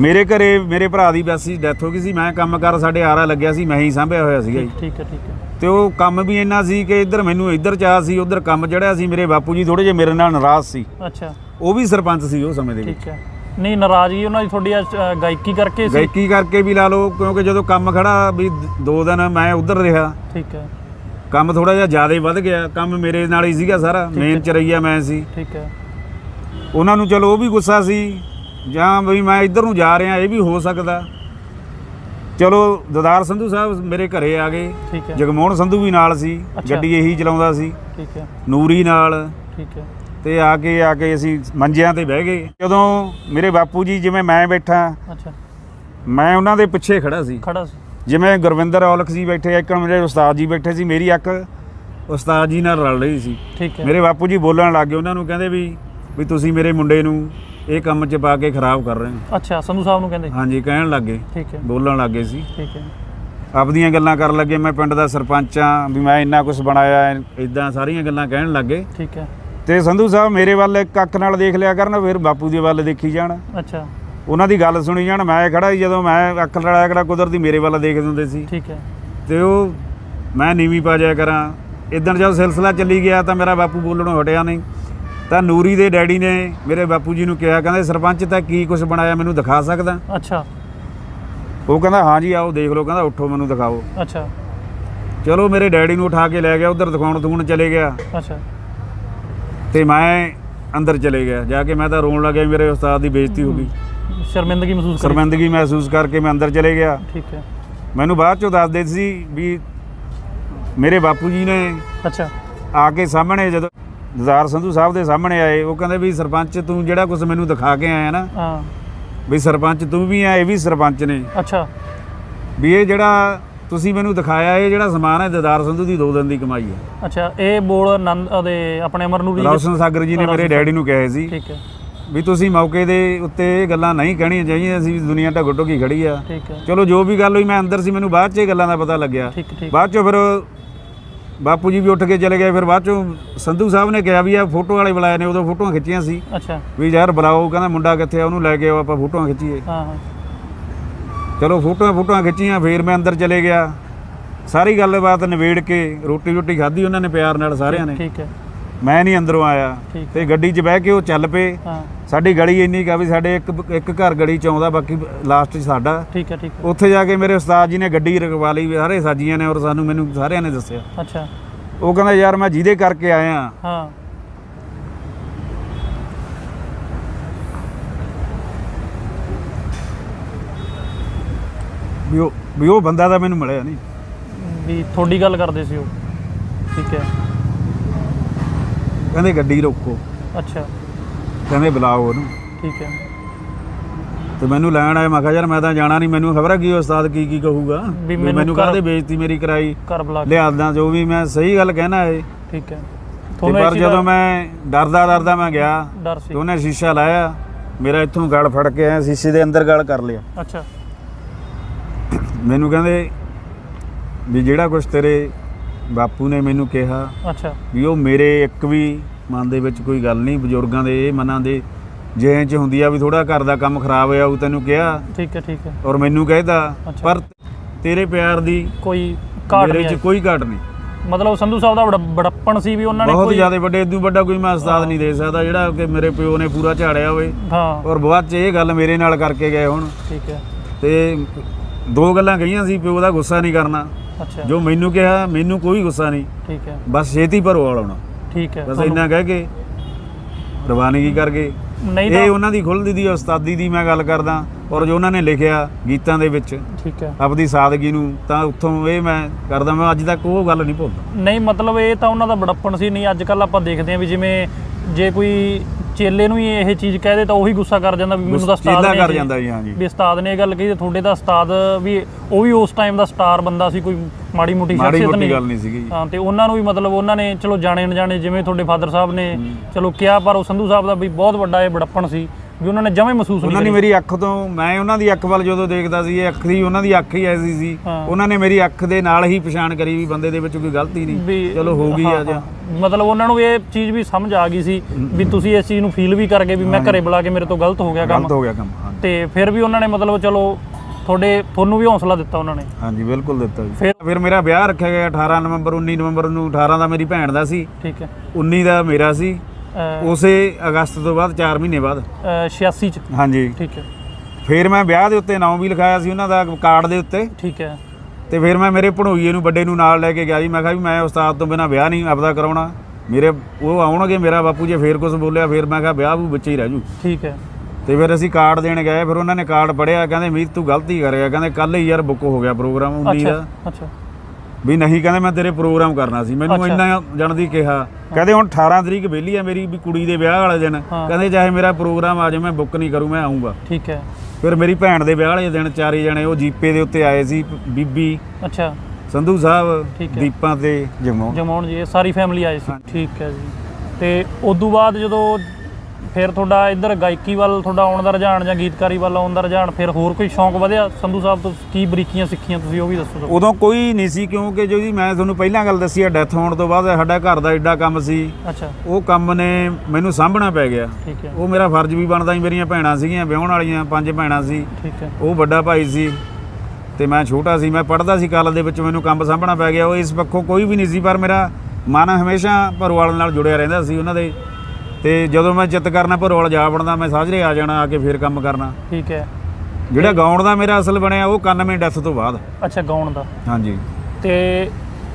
Speaker 2: ਮੇਰੇ ਘਰੇ ਮੇਰੇ ਭਰਾ ਦੀ ਵੈਸੀ ਡੈਥ ਹੋ ਗਈ ਸੀ। ਮੈਂ ਕੰਮ ਕਰ ਸਾਡੇ ਆਰਾ ਲੱਗਿਆ ਸੀ ਮੈਂ ਹੀ ਸਾਂਭਿਆ ਹੋਇਆ ਸੀਗਾ ਜੀ।
Speaker 1: ਠੀਕ ਹੈ ਠੀਕ ਹੈ।
Speaker 2: ਤੇ ਉਹ ਕੰਮ ਵੀ ਇੰਨਾ ਸੀ ਕਿ ਇੱਧਰ ਮੈਨੂੰ ਇੱਧਰ ਚਾਹ ਸੀ ਉੱਧਰ ਕੰਮ ਚੜਿਆ ਸੀ। ਮੇਰੇ ਬਾਪੂ ਜੀ ਥੋੜੇ ਜਿਹੇ ਮੇਰੇ ਨਾਲ ਨਾਰਾਜ਼ ਸੀ।
Speaker 1: ਅੱਛਾ।
Speaker 2: ਉਹ ਵੀ ਸਰਪੰਚ ਸੀ ਉਹ ਸਮੇਂ ਦੇ ਵਿੱਚ।
Speaker 1: ਠੀਕ ਹੈ। ਨਹੀਂ ਨਾਰਾਜ਼ਗੀ ਉਹਨਾਂ ਦੀ ਤੁਹਾਡੀ ਅੱਜ, ਅ, ਗਾਇਕੀ ਕਰਕੇ ਸੀ।
Speaker 2: ਗਾਇਕੀ ਕਰਕੇ ਵੀ ਲਾ ਲਓ ਕਿਉਂਕਿ ਜਦੋਂ ਕੰਮ ਖੜਾ ਵੀ ਦ- ਦਿਨ ਮੈਂ ਉੱਧਰ ਰਿਹਾ।
Speaker 1: ਠੀਕ ਹੈ।
Speaker 2: ਕੰਮ ਥੋੜਾ ਜਿਹਾ ਜ਼ਿਆਦਾ ਹੀ ਵੱਧ ਗਿਆ। ਕੰਮ ਮੇਰੇ ਨਾਲ ਹੀ ਸੀਗਾ ਸਾਰਾ। ਮੇਨ
Speaker 1: ਹੈ।
Speaker 2: ਚਰਈਆ ਮੈਂ ਸੀ।
Speaker 1: ਠੀਕ ਹੈ।
Speaker 2: ਉਹਨਾਂ ਨੂੰ ਚਲੋ ਉਹ ਵੀ ਗੁੱਸਾ ਸੀ। ਜਾਂ ਵੀ ਮੈਂ ਇੱਧਰ ਨੂੰ ਜਾ ਰਿਹਾ ਇਹ ਵੀ ਹੋ ਸਕਦਾ। ਚਲੋ ਦਦਾਰ ਸੰਧੂ ਸਾਹਿਬ ਮੇਰੇ ਘਰੇ ਆ ਗਏ।
Speaker 1: ਠੀਕ ਹੈ।
Speaker 2: ਜਗਮੋਹਨ ਸੰਧੂ ਵੀ ਨਾਲ ਸੀ
Speaker 1: ਅੱਛਾ।
Speaker 2: ਗੱਡੀ ਇਹੀ ਚਲਾਉਂਦਾ ਸੀ।
Speaker 1: ਠੀਕ ਹੈ।
Speaker 2: ਨੂਰੀ ਨਾਲ।
Speaker 1: ਠੀਕ ਹੈ।
Speaker 2: ਤੇ ਆ ਕੇ ਆ ਕੇ ਅਸੀਂ ਮੰਜਿਆਂ ਤੇ ਬਹਿ ਗਏ। ਜਦੋਂ ਮੇਰੇ ਬਾਪੂ ਜੀ ਜਿਵੇਂ ਮੈਂ ਬੈਠਾ
Speaker 1: ਅੱਛਾ।
Speaker 2: ਮੈਂ ਉਹਨਾਂ ਦੇ ਪਿੱਛੇ ਖੜਾ ਸੀ।
Speaker 1: ਖੜਾ ਸੀ।
Speaker 2: ਜਿਵੇਂ ਗੁਰਵਿੰਦਰ ਔਲਖ ਜੀ ਬੈਠੇ ਇੱਕ ਮੇਰੇ ਉਸਤਾਦ ਜੀ ਬੈਠੇ ਸੀ ਮੇਰੀ ਅੱਖ ਉਸਤਾਦ ਜੀ ਨਾਲ ਰਲ ਰਹੀ ਸੀ।
Speaker 1: ਠੀਕ ਹੈ।
Speaker 2: ਮੇਰੇ ਬਾਪੂ ਜੀ ਬੋਲਣ ਲੱਗ ਗਏ ਉਹਨਾਂ ਨੂੰ ਕਹਿੰਦੇ ਵੀ ਵੀ ਤੁਸੀਂ ਮੇਰੇ ਮੁੰਡੇ ਨੂੰ ਇਹ ਕੰਮ 'ਚ ਪਾ ਕੇ ਖਰਾਬ ਕਰ ਰਹੇ ਹੋ।
Speaker 1: ਅੱਛਾ ਸੰਧੂ ਸਾਹਿਬ ਨੂੰ ਕਹਿੰਦੇ?
Speaker 2: ਹਾਂਜੀ ਕਹਿਣ ਲੱਗੇ
Speaker 1: ਠੀਕ ਹੈ।
Speaker 2: ਬੋਲਣ ਲੱਗ ਸੀ।
Speaker 1: ਠੀਕ ਹੈ।
Speaker 2: ਆਪਦੀਆਂ ਗੱਲਾਂ ਕਰਨ ਲੱਗੇ ਮੈਂ ਪਿੰਡ ਦਾ ਸਰਪੰਚ ਆ ਵੀ ਮੈਂ ਇੰਨਾ ਕੁਝ ਬਣਾਇਆ ਇਦਾਂ ਸਾਰੀਆਂ ਗੱਲਾਂ ਕਹਿਣ ਲੱਗੇ
Speaker 1: ਠੀਕ ਹੈ।
Speaker 2: ਤੇ ਸੰਧੂ ਸਾਹਿਬ ਮੇਰੇ ਵੱਲ ਇੱਕ ਅੱਖ ਨਾਲ ਦੇਖ ਲਿਆ ਕਰਨ ਫਿਰ ਬਾਪੂ ਦੇ ਵੱਲ ਦੇਖੀ ਜਾਣ।
Speaker 1: ਅੱਛਾ।
Speaker 2: ਉਹਨਾਂ ਦੀ ਗੱਲ ਸੁਣੀ ਜਾਣ ਮੈਂ ਖੜਾ ਸੀ ਜਦੋਂ ਮੈਂ ਅੱਖ ਲੜਾਇਆ ਕਿਹੜਾ ਕੁਦਰਤੀ ਮੇਰੇ ਵੱਲ ਦੇਖਦੇ ਹੁੰਦੇ ਸੀ।
Speaker 1: ਠੀਕ ਹੈ।
Speaker 2: ਤੇ ਉਹ ਮੈਂ ਨੀਵੀਂ ਪਾ ਜਾਇਆ ਕਰਾਂ। ਇਦਾਂ ਜਦੋਂ ਸਿਲਸਿਲਾ ਚੱਲੀ ਗਿਆ ਤਾਂ ਮੇਰਾ ਬਾਪੂ ਬੋਲਣੋਂ ਹਟਿਆ ਨਹੀਂ। ਤਾਂ ਨੂਰੀ ਦੇ ਡੈਡੀ ਨੇ ਮੇਰੇ ਬਾਪੂ ਜੀ ਨੂੰ ਕਿਹਾ ਕਹਿੰਦੇ ਸਰਪੰਚ ਤਾਂ ਕੀ ਕੁਝ ਬਣਾਇਆ ਮੈਨੂੰ ਦਿਖਾ ਸਕਦਾ?
Speaker 1: ਅੱਛਾ।
Speaker 2: ਉਹ ਕਹਿੰਦਾ ਹਾਂ ਜੀ ਆਓ ਦੇਖ ਲਓ। ਕਹਿੰਦਾ ਉੱਠੋ ਮੈਨੂੰ ਦਿਖਾਓ।
Speaker 1: ਅੱਛਾ।
Speaker 2: ਚਲੋ ਮੇਰੇ ਡੈਡੀ ਨੂੰ ਉਠਾ ਕੇ ਲੈ ਗਿਆ ਉਧਰ ਦਿਖਾਉਣ ਦੂਣ ਚਲੇ ਗਿਆ।
Speaker 1: ਅੱਛਾ।
Speaker 2: ਤੇ ਮੈਂ ਅੰਦਰ ਚਲੇ ਗਿਆ। ਜਾ ਕੇ ਮੈਂ ਤਾਂ ਰੋਣ ਲੱਗਿਆ ਮੇਰੇ ਉਸਤਾਦ ਦੀ ਬੇਇੱਜ਼ਤੀ ਹੋ ਗਈ।
Speaker 1: ਸ਼ਰਮਿੰਦਗੀ ਮਹਿਸੂਸ ਕਰੀ।
Speaker 2: ਸ਼ਰਮਿੰਦਗੀ ਮਹਿਸੂਸ ਕਰਕੇ ਮੈਂ ਅੰਦਰ ਚਲੇ ਗਿਆ।
Speaker 1: ਠੀਕ ਹੈ।
Speaker 2: ਮੈਨੂੰ ਬਾਅਦ ਚੋਂ ਦੱਸਦੇ ਸੀ ਵੀ ਮੇਰੇ ਬਾਪੂ ਜੀ ਨੇ
Speaker 1: ਅੱਛਾ।
Speaker 2: ਆ ਕੇ ਸਾਹਮਣੇ ਜਦੋਂ ਦਜ਼ਾਰ ਸੰਧੂ ਸਾਹਿਬ ਦੇ ਸਾਹਮਣੇ ਆਏ ਉਹ ਕਹਿੰਦੇ ਵੀ ਸਰਪੰਚ ਤੂੰ ਜਿਹੜਾ ਕੁਝ ਮੈਨੂੰ ਦਿਖਾ ਕੇ ਆਇਆ ਨਾ
Speaker 1: ਹਾਂ।
Speaker 2: ਵੀ ਸਰਪੰਚ ਤੂੰ ਵੀ ਆ ਇਹ ਵੀ ਸਰਪੰਚ ਨੇ।
Speaker 1: ਅੱਛਾ।
Speaker 2: ਵੀ ਇਹ ਜਿਹੜਾ ਤੁਸੀਂ ਮੈਨੂੰ ਦਿਖਾਇਆ ਇਹ ਜਿਹੜਾ ਸਮਾਨ ਹੈ ਦਜ਼ਾਰ ਸੰਧੂ ਦੀ ਦੋ ਦਿਨ ਦੀ ਕਮਾਈ ਹੈ।
Speaker 1: ਅੱਛਾ ਇਹ ਬੋਲ ਆਨੰਦ ਉਹਦੇ ਆਪਣੇ ਅਮਰਨੂਰੀ ਜੀ-
Speaker 2: ਰੌਸ਼ਨ ਸਾਗਰ ਜੀ ਨੇ ਮੇਰੇ ਡੈਡੀ ਨੂੰ ਕਹੇ ਸੀ
Speaker 1: ਠੀਕ ਹੈ।
Speaker 2: ਵੀ ਤੁਸੀਂ ਮੌਕੇ ਦੇ ਉੱਤੇ ਇਹ ਗੱਲਾਂ ਨਹੀਂ ਕਹਿਣੀਆਂ ਚਾਹੀਦੀਆਂ ਸੀ ਦੁਨੀਆ ਢੱਗੋ ਢੁੱਕੀ ਖੜੀ ਆ।
Speaker 1: ਠੀਕ ਹੈ।
Speaker 2: ਚਲੋ ਜੋ ਵੀ ਗੱਲ ਹੋਈ ਮੈਂ ਅੰਦਰ ਸੀ ਮੈਨੂੰ ਬਾਅਦ ਚ ਇਹ ਗੱਲਾਂ ਦਾ ਪਤਾ ਲੱਗਿਆ।
Speaker 1: ਠੀਕ ਠੀਕ।
Speaker 2: ਬਾਅਦ ਚੋਂ ਫਿਰ ਬਾਪੂ ਜੀ ਵੀ ਉੱਠ ਕੇ ਚਲੇ ਗਏ ਫਿਰ ਬਾਅਦ ਚੋਂ ਸੰਧੂ ਸਾਹਿਬ ਨੇ ਕਿਹਾ ਵੀ ਆ ਫੋਟੋ ਵਾਲੇ ਬੁਲਾਏ ਨੇ ਉਦੋਂ ਫੋਟੋਆਂ ਖਿੱਚੀਆਂ ਸੀ।
Speaker 1: ਅੱਛਾ।
Speaker 2: ਵੀ ਯਾਰ ਬੁਲਾਓ ਕਹਿੰਦਾ ਮੁੰਡਾ ਕਿੱਥੇ ਆ ਉਹਨੂੰ ਲੈ ਕੇ ਆਓ ਆਪਾਂ ਫੋਟੋਆਂ ਖਿੱਚੀਏ।
Speaker 1: ਹਾਂ ਹਾਂ।
Speaker 2: ਚਲੋ ਫੋਟੋਆਂ ਫੋਟੋਆਂ ਖਿੱਚੀਆਂ ਫਿਰ ਮੈਂ ਅੰਦਰ ਚਲੇ ਗਿਆ। ਸਾਰੀ ਗੱਲਬਾਤ ਨਿਬੇੜ ਕੇ ਰੋਟੀ ਰੋਟੀ ਖਾਧੀ ਉਹਨਾਂ ਨੇ ਪਿਆਰ ਨਾਲ ਸਾਰਿਆਂ ਨੇ।
Speaker 1: ਠੀਕ ਹੈ।
Speaker 2: ਮੈਂ ਨਹੀਂ ਅੰਦਰੋਂ ਆਇਆ। ਤੇ ਗੱਡੀ 'ਚ ਬਹਿ ਕੇ ਉਹ ਚੱਲ ਪਏ।
Speaker 1: ਹਾਂ।
Speaker 2: ਸਾਡੀ ਗਲੀ ਇੰਨੀ ਕਾ ਵੀ ਸਾਡੇ ਇੱਕ ਇੱਕ ਘਰ ਗਲੀ 'ਚ ਆਉਂਦਾ ਬਾਕੀ ਲਾਸਟ 'ਚ ਸਾਡਾ।
Speaker 1: ਠੀਕ ਹੈ ਠੀਕ ਹੈ।
Speaker 2: ਉੱਥੇ ਜਾ ਕੇ ਮੇਰੇ ਉਸਤਾਦ ਜੀ ਨੇ ਗੱਡੀ ਰਖਵਾ ਲਈ ਸਾਰੇ ਸਾਜੀਆਂ ਨੇ ਔਰ ਸਾਨੂੰ ਮੈਨੂੰ ਸਾਰਿਆਂ ਨੇ ਦੱਸਿਆ।
Speaker 1: ਅੱਛਾ।
Speaker 2: ਉਹ ਕਹਿੰਦਾ ਯਾਰ ਮੈਂ ਜਿਹਦੇ ਕਰਕੇ ਆਇਆ
Speaker 1: ਹਾਂ।
Speaker 2: ਵੀ ਉਹ ਵੀ ਉਹ ਬੰਦਾ ਤਾਂ ਮੈਨੂੰ ਮਿਲਿਆ ਨਹੀਂ।
Speaker 1: ਵੀ ਤੁਹਾਡੀ ਗੱਲ ਕਰਦੇ ਸੀ ਉਹ। ਠੀਕ ਹੈ।
Speaker 2: ਕਹਿੰਦੇ ਗੱਡੀ ਰੋਕੋ।
Speaker 1: ਅੱਛਾ।
Speaker 2: ਕਹਿੰਦੇ ਬੁਲਾਓ ਉਹਨੂੰ।
Speaker 1: ਠੀਕ ਹੈ।
Speaker 2: ਤੇ ਮੈਨੂੰ ਲੈਣ ਆਏ ਮੈਂ ਕਿਹਾ ਯਾਰ ਮੈਂ ਤਾਂ ਜਾਣਾ ਨਹੀਂ ਮੈਨੂੰ ਖਬਰ ਆ ਕੀ ਉਸਤਾਦ ਕੀ ਕੀ ਕਹੂਗਾ?
Speaker 1: ਵੀ ਮੈਨੂੰ
Speaker 2: ਕਾਹਦੇ ਬੇਇੱਜ਼ਤੀ ਮੇਰੀ ਕਰਾਈ?
Speaker 1: ਘਰ ਬੁਲਾ ਕੇ।
Speaker 2: ਲਿਆਦਾ ਜੋ ਵੀ ਮੈਂ ਸਹੀ ਗੱਲ ਕਹਿਣਾ ਹੈ
Speaker 1: ਠੀਕ ਹੈ।
Speaker 2: ਤੇ ਪਰ ਜਦੋਂ ਮੈਂ ਡਰਦਾ ਡਰਦਾ ਮੈਂ ਗਿਆ ਤੇ ਉਹਨੇ ਸ਼ੀਸ਼ਾ ਲਾਇਆ ਮੇਰਾ ਇੱਥੋਂ ਗਲ ਫੜ ਕੇ ਆਇਆ ਸ਼ੀਸ਼ੇ ਦੇ ਅੰਦਰ ਗਲ ਕਰ ਲਿਆ।
Speaker 1: ਅੱਛਾ।
Speaker 2: ਮੈਨੂੰ ਕਹਿੰਦੇ ਵੀ ਜਿਹੜਾ ਕੁਝ ਤੇਰੇ ਬਾਪੂ ਨੇ ਮੈਨੂੰ ਕਿਹਾ
Speaker 1: ਅੱਛਾ।
Speaker 2: ਵੀ ਉਹ ਮੇਰੇ ਇੱਕ ਵੀ ਮਨ ਦੇ ਵਿੱਚ ਕੋਈ ਗੱਲ ਨਹੀਂ ਬਜ਼ੁਰਗਾਂ ਦੇ ਇਹ ਮਨਾਂ ਦੇ ਜਿਹੇ ਚ ਹੁੰਦੀ ਆ ਵੀ ਥੋੜਾ ਘਰ ਦਾ ਕੰਮ ਖਰਾਬ ਹੋਇਆ ਉਹ ਤੈਨੂੰ ਕਿਹਾ?
Speaker 1: ਠੀਕ ਹੈ ਠੀਕ ਹੈ।
Speaker 2: ਔਰ ਮੈਨੂੰ ਕਹਿਦਾ। ਪਰ ਤੇਰੇ ਪਿਆਰ ਦੀ
Speaker 1: ਕੋਈ ਘਾਟ
Speaker 2: ਮੇਰੇ
Speaker 1: ਨਹੀਂ
Speaker 2: ਚ
Speaker 1: ਆਈ।
Speaker 2: ਕੋਈ ਘਾਟ ਨਹੀਂ।
Speaker 1: ਮਤਲਬ ਸੰਧੂ ਸਾਹਿਬ ਦਾ ਬੜਾ ਬੜੱਪਣ ਸੀ ਵੀ ਉਹਨਾਂ ਨੇ
Speaker 2: ਬਹੁਤ ਜ਼ਿਆਦਾ ਵੱਡੇ ਇਦੋਂ ਵੱਡਾ ਕੋਈ ਮੈਂ ਉਸਤਾਦ ਨਹੀਂ ਦੇ ਸਕਦਾ ਜਿਹੜਾ ਕਿ ਮੇਰੇ ਪਿਓ ਨੇ ਪੂਰਾ ਝਾੜਿਆ ਹੋਵੇ।
Speaker 1: ਹਾਂ।
Speaker 2: ਔਰ ਬਾਅਦ ਚ ਇਹ ਗੱਲ ਮੇਰੇ ਨਾਲ ਕਰਕੇ ਗਏ ਹੁਣ।
Speaker 1: ਠੀਕ ਹੈ।
Speaker 2: ਤੇ ਦੋ ਗੱਲਾਂ ਕਹੀਆਂ ਸੀ ਪਿਓ ਦਾ ਗੁੱਸਾ ਨਹੀਂ ਕਰਨਾ।
Speaker 1: ਅੱਛਾ।
Speaker 2: ਜੋ ਮੈਨੂੰ ਕਿਹਾ ਮੈਨੂੰ ਕੋਈ ਗੁੱਸਾ ਨਹੀਂ।
Speaker 1: ਠੀਕ ਹੈ।
Speaker 2: ਬਸ ਛੇਤੀ ਭਰੋ ਆਉਣਾ।
Speaker 1: ਠੀਕ ਹੈ
Speaker 2: ਬਸ ਇੰਨਾ ਕਹਿ ਕੇ ਰਵਾਨਗੀ ਕਰ ਗਏ।
Speaker 1: ਨਹੀਂ
Speaker 2: ਇਹ ਉਹਨਾਂ ਦੀ ਖੁੱਲ੍ਹਦੀ ਦੀ ਉਸਤਾਦੀ ਦੀ ਮੈਂ ਗੱਲ ਕਰਦਾ ਔਰ ਜੋ ਉਹਨਾਂ ਨੇ ਲਿਖਿਆ ਗੀਤਾਂ ਦੇ ਵਿੱਚ
Speaker 1: ਠੀਕ ਹੈ।
Speaker 2: ਆਪਦੀ ਸਾਦਗੀ ਨੂੰ ਤਾਂ ਉੱਥੋਂ ਇਹ ਮੈਂ ਕਰਦਾ ਮੈਂ ਅੱਜ ਤੱਕ ਉਹ ਗੱਲ ਨਹੀਂ ਭੁੱਲਦਾ।
Speaker 1: ਨਹੀਂ ਮਤਲਬ ਇਹ ਤਾਂ ਉਹਨਾਂ ਦਾ ਬੜੱਪਣ ਸੀ ਨਹੀਂ ਅੱਜ ਕੱਲ ਆਪਾਂ ਦੇਖਦੇ ਹਾਂ ਵੀ ਜਿਵੇਂ ਜੇ ਕੋਈ ਚੇਲੇ ਨੂੰ ਹੀ ਇਹ ਚੀਜ਼ ਕਹਿ ਦੇ ਤਾਂ ਉਹੀ ਗੁੱਸਾ ਕਰ ਜਾਂਦਾ ਵੀ ਮੈਨੂੰ ਤਾਂ ਉਸਤਾਦ ਨੇ
Speaker 2: ਕਰ ਜਾਂਦਾ ਜੀ ਹਾਂ ਜੀ।
Speaker 1: ਵੀ ਉਸਤਾਦ ਨੇ ਇਹ ਗੱਲ ਕਹੀ ਤੇ ਤੁਹਾਡੇ ਦਾ ਉਸਤਾਦ ਵੀ ਉਹ ਵੀ ਉਸ ਟਾਈਮ ਦਾ ਸਟਾਰ ਬੰਦਾ ਸੀ ਕੋਈ ਮਾੜੀ ਮੋਟੀ
Speaker 2: ਮਾੜੀ
Speaker 1: ਸ਼ਖਸੀਅਤ
Speaker 2: ਮੋਟੀ
Speaker 1: ਨਹੀਂ
Speaker 2: ਗੱਲ ਨਹੀਂ ਸੀਗੀ।
Speaker 1: ਹਾਂ ਤੇ ਉਹਨਾਂ ਨੂੰ ਵੀ ਮਤਲਬ ਉਹਨਾਂ ਨੇ ਚਲੋ ਜਾਣੇ ਅਣਜਾਣੇ ਜਿਵੇਂ ਤੁਹਾਡੇ ਫਾਦਰ ਸਾਹਿਬ ਨੇ ਚਲੋ ਕਿਹਾ ਪਰ ਉਹ ਸੰਧੂ ਸਾਹਿਬ ਦਾ ਵੀ ਬਹੁਤ ਵੱਡਾ ਇਹ ਬੜੱਪਣ ਸੀ ਵੀ ਉਹਨਾਂ ਨੇ ਜਮੇ ਮਹਿਸੂਸ
Speaker 2: ਉਹਨਾਂ ਨੇ
Speaker 1: ਨਹੀਂ
Speaker 2: ਮੇਰੀ ਅੱਖ ਤੋਂ ਮੈਂ ਉਹਨਾਂ ਦੀ ਅੱਖ ਵੱਲ ਜਦੋਂ ਦੇਖਦਾ ਸੀ ਇਹ ਅੱਖ ਦੀ ਉਹਨਾਂ ਦੀ ਅੱਖ ਹੀ ਐਸੀ ਸੀ।
Speaker 1: ਹਾਂ।
Speaker 2: ਉਹਨਾਂ ਨੇ ਮੇਰੀ ਅੱਖ ਦੇ ਨਾਲ ਹੀ ਪਛਾਣ ਕਰੀ ਵੀ ਬੰਦੇ ਦੇ ਵਿੱਚ ਕੋਈ ਗਲਤੀ ਨਹੀਂ।
Speaker 1: ਵੀ
Speaker 2: ਚਲੋ ਹੋ ਗਈ
Speaker 1: ਹਾਂ,
Speaker 2: ਆ ਜਾਂ।
Speaker 1: ਹਾਂ। ਮਤਲਬ ਉਹਨਾਂ ਨੂੰ ਇਹ ਚੀਜ਼ ਵੀ ਸਮਝ ਆ ਗਈ ਸੀ ਵੀ ਤੁਸੀਂ ਇਸ ਚੀਜ਼ ਨੂੰ ਫੀਲ ਵੀ ਕਰ ਗਏ ਵੀ ਮੈਂ ਘਰੇ ਬੁਲਾ ਕੇ ਮੇਰੇ ਤੋਂ ਗਲਤ ਹੋ ਗਿਆ ਕੰਮ।
Speaker 2: ਗਲਤ ਹੋ ਗਿਆ ਕੰਮ ਹਾਂਜੀ।
Speaker 1: ਤੇ ਫਿਰ ਵੀ ਉਹਨਾਂ ਨੇ ਮਤਲਬ ਚਲੋ ਤੁਹਾਡੇ ਤੁਹਾਨੂੰ ਵੀ ਹੌਸਲਾ ਦਿੱਤਾ ਉਹਨਾਂ ਨੇ?
Speaker 2: ਹਾਂਜੀ ਬਿਲਕੁਲ ਦਿੱਤਾ ਜੀ।
Speaker 1: ਫਿਰ
Speaker 2: ਫਿਰ ਮੇਰਾ ਵਿਆਹ ਰੱਖਿਆ ਗਿਆ 18 ਨਵੰਬਰ 19 ਨਵੰਬਰ ਨੂੰ। 18 ਦਾ ਮੇਰੀ ਭੈਣ ਦਾ ਸੀ।
Speaker 1: ਠੀਕ ਹੈ।
Speaker 2: 19 ਦਾ ਮੇਰਾ ਸੀ।
Speaker 1: ਅਹ,
Speaker 2: ਉਸੇ ਅਗਸਤ ਤੋਂ ਬਾਅਦ 4 ਮਹੀਨੇ ਬਾਅਦ।
Speaker 1: ਅਹ, 86 ਚ।
Speaker 2: ਹਾਂਜੀ।
Speaker 1: ਠੀਕ ਹੈ।
Speaker 2: ਫਿਰ ਮੈਂ ਵਿਆਹ ਦੇ ਉੱਤੇ ਨਾਮ ਵੀ ਲਿਖਾਇਆ ਸੀ ਉਹਨਾਂ ਦਾ ਕਾਰਡ ਦੇ ਉੱਤੇ।
Speaker 1: ਠੀਕ ਹੈ।
Speaker 2: ਤੇ ਫਿਰ ਮੈਂ ਮੇਰੇ ਭਣੋਈਏ ਨੂੰ ਵੱਡੇ ਨੂੰ ਨਾਲ ਲੈ ਕੇ ਗਿਆ ਜੀ। ਮੈਂ ਕਿਹਾ ਵੀ ਮੈਂ ਉਸਤਾਦ ਤੋਂ ਬਿਨਾ ਵਿਆਹ ਨਹੀਂ ਆਪਦਾ ਕਰਾਉਣਾ। ਮੇਰੇ ਉਹ ਆਉਣਗੇ ਮੇਰਾ ਬਾਪੂ ਜੇ ਫੇਰ ਕੁਝ ਬੋਲਿਆ ਫਿਰ ਮੈਂ ਕਿਹਾ ਵਿਆਹ ਵੀ ਵਿੱਚ ਹੀ ਰਹਿ ਜੂ।
Speaker 1: ਠੀਕ ਹੈ।
Speaker 2: ਤੇ ਫਿਰ ਅਸੀਂ ਕਾਰਡ ਦੇਣ ਗਏ ਫਿਰ ਉਹਨਾਂ ਨੇ ਕਾਰਡ ਪੜਿਆ ਕਹਿੰਦੇ ਮੀਤ ਤੂੰ ਗਲਤੀ ਕਰਿਆ ਕਹਿੰਦੇ ਕੱਲ ਹੀ ਯਾਰ ਬੁੱਕ ਹੋ ਗਿਆ ਪ੍ਰੋਗਰਾਮ 19
Speaker 1: ਅੱਛਾ
Speaker 2: ਦਾ
Speaker 1: ਅੱਛਾ।
Speaker 2: ਵੀ ਨਹੀਂ ਕਹਿੰਦੇ ਮੈਂ ਤੇਰੇ ਪ੍ਰੋਗਰਾਮ ਕਰਨਾ ਸੀ ਮੈਨੂੰ। ਇੰਨਾ ਜਾਣਦੀ ਕਿਹਾ। ਕਹਿੰਦੇ ਹੁਣ 18 ਤਰੀਕ ਵਿਹਲੀ ਆ ਮੇਰੀ ਵੀ ਕੁੜੀ ਦੇ ਵਿਆਹ ਵਾਲੇ ਦਿਨ। ਕਹਿੰਦੇ ਚਾਹੇ ਮੇਰਾ ਪ੍ਰੋਗਰਾਮ ਆ ਜਾਏ ਮੈਂ ਬੁੱਕ ਨਹੀਂ ਕਰੂੰ ਮੈਂ ਆਉਂਗਾ
Speaker 1: ਠੀਕ ਹੈ।
Speaker 2: ਫਿਰ ਮੇਰੀ ਭੈਣ ਦੇ ਵਿਆਹ ਵਾਲੇ ਦਿਨ ਚਾਰੇ ਜਣੇ ਉਹ ਜੀਪੇ ਦੇ ਉੱਤੇ ਆਏ ਸੀ ਬੀਬੀ
Speaker 1: ਅੱਛਾ।
Speaker 2: ਸੰਧੂ ਸਾਹਿਬ। ਦੀਪਾਂ ਤੇ ਜਗਮੋਹਨ
Speaker 1: ਜਮਾਉਣ ਜੀ ਸਾਰੀ ਫੈਮਿਲੀ ਆਏ ਸੀ। ਠੀਕ ਹੈ ਜੀ। ਤੇ ਉਦੋਂ ਬਾਅਦ ਜਦੋਂ ਫਿਰ ਤੁਹਾਡਾ ਇੱਧਰ ਗਾਇਕੀ ਵੱਲ ਤੁਹਾਡਾ ਆਉਣ ਦਾ ਰੁਝਾਨ ਜਾਂ ਗੀਤਕਾਰੀ ਵੱਲ ਆਉਣ ਦਾ ਰੁਝਾਨ ਫਿਰ ਹੋਰ ਕੋਈ ਸ਼ੌਂਕ ਵਧਿਆ? ਸੰਧੂ ਸਾਹਿਬ ਤੋਂ ਕੀ ਬਰੀਕੀਆਂ ਸਿੱਖੀਆਂ ਤੁਸੀਂ ਉਹ ਵੀ ਦੱਸੋ।
Speaker 2: ਉਦੋਂ ਕੋਈ ਨਹੀਂ ਸੀ ਕਿਉਂਕਿ ਜੋ ਜੀ ਮੈਂ ਤੁਹਾਨੂੰ ਪਹਿਲਾਂ ਗੱਲ ਦੱਸੀ ਆ ਡੈਥ ਹੋਣ ਤੋਂ ਬਾਅਦ ਸਾਡਾ ਘਰ ਦਾ ਐਡਾ ਕੰਮ ਸੀ।
Speaker 1: ਅੱਛਾ।
Speaker 2: ਉਹ ਕੰਮ ਨੇ ਮੈਨੂੰ ਸਾਂਭਣਾ ਪੈ ਗਿਆ।
Speaker 1: ਠੀਕ ਹੈ।
Speaker 2: ਉਹ ਮੇਰਾ ਫਰਜ਼ ਵੀ ਬਣਦਾ ਸੀ ਮੇਰੀਆਂ ਭੈਣਾਂ ਸੀਗੀਆਂ ਵਿਆਹਣ ਵਾਲੀਆਂ ਪੰਜ ਭੈਣਾਂ ਸੀ।
Speaker 1: ਠੀਕ ਹੈ।
Speaker 2: ਉਹ ਵੱਡਾ ਭਾਈ ਸੀ। ਤੇ ਮੈਂ ਛੋਟਾ ਸੀ ਮੈਂ ਪੜ੍ਹਦਾ ਸੀ ਕਾਲਜ ਦੇ ਵਿੱਚ ਮੈਨੂੰ ਕੰਮ ਸਾਂਭਣਾ ਪੈ ਗਿਆ। ਉਹ ਇਸ ਪੱਖੋਂ ਕੋਈ ਵੀ ਨਹੀਂ ਸੀ ਪਰ ਮੇਰਾ ਮਨ ਹਮੇਸ਼ਾ ਭਰਵਾਲ ਨਾਲ ਜੁੜਿਆ ਰਹਿੰਦਾ ਸੀ ਉਹਨਾਂ ਦੇ ਤੇ ਜਦੋਂ ਮੈਂ ਚਿੱਤ ਕਰਨਾ ਭਰਵਾਲ ਜਾ ਵੜਦਾ ਮੈਂ ਸਾਜਰੇ ਆ ਜਾਣਾ ਆ ਕੇ ਫੇਰ ਕੰਮ ਕਰਨਾ।
Speaker 1: ਠੀਕ ਹੈ।
Speaker 2: ਜਿਹੜਾ ਗਾਉਣ ਦਾ ਮੇਰਾ ਅਸਲ ਬਣਿਆ ਉਹ 91 ਡੈਥ ਤੋਂ ਬਾਅਦ।
Speaker 1: ਅੱਛਾ ਗਾਉਣ ਦਾ।
Speaker 2: ਹਾਂਜੀ।
Speaker 1: ਤੇ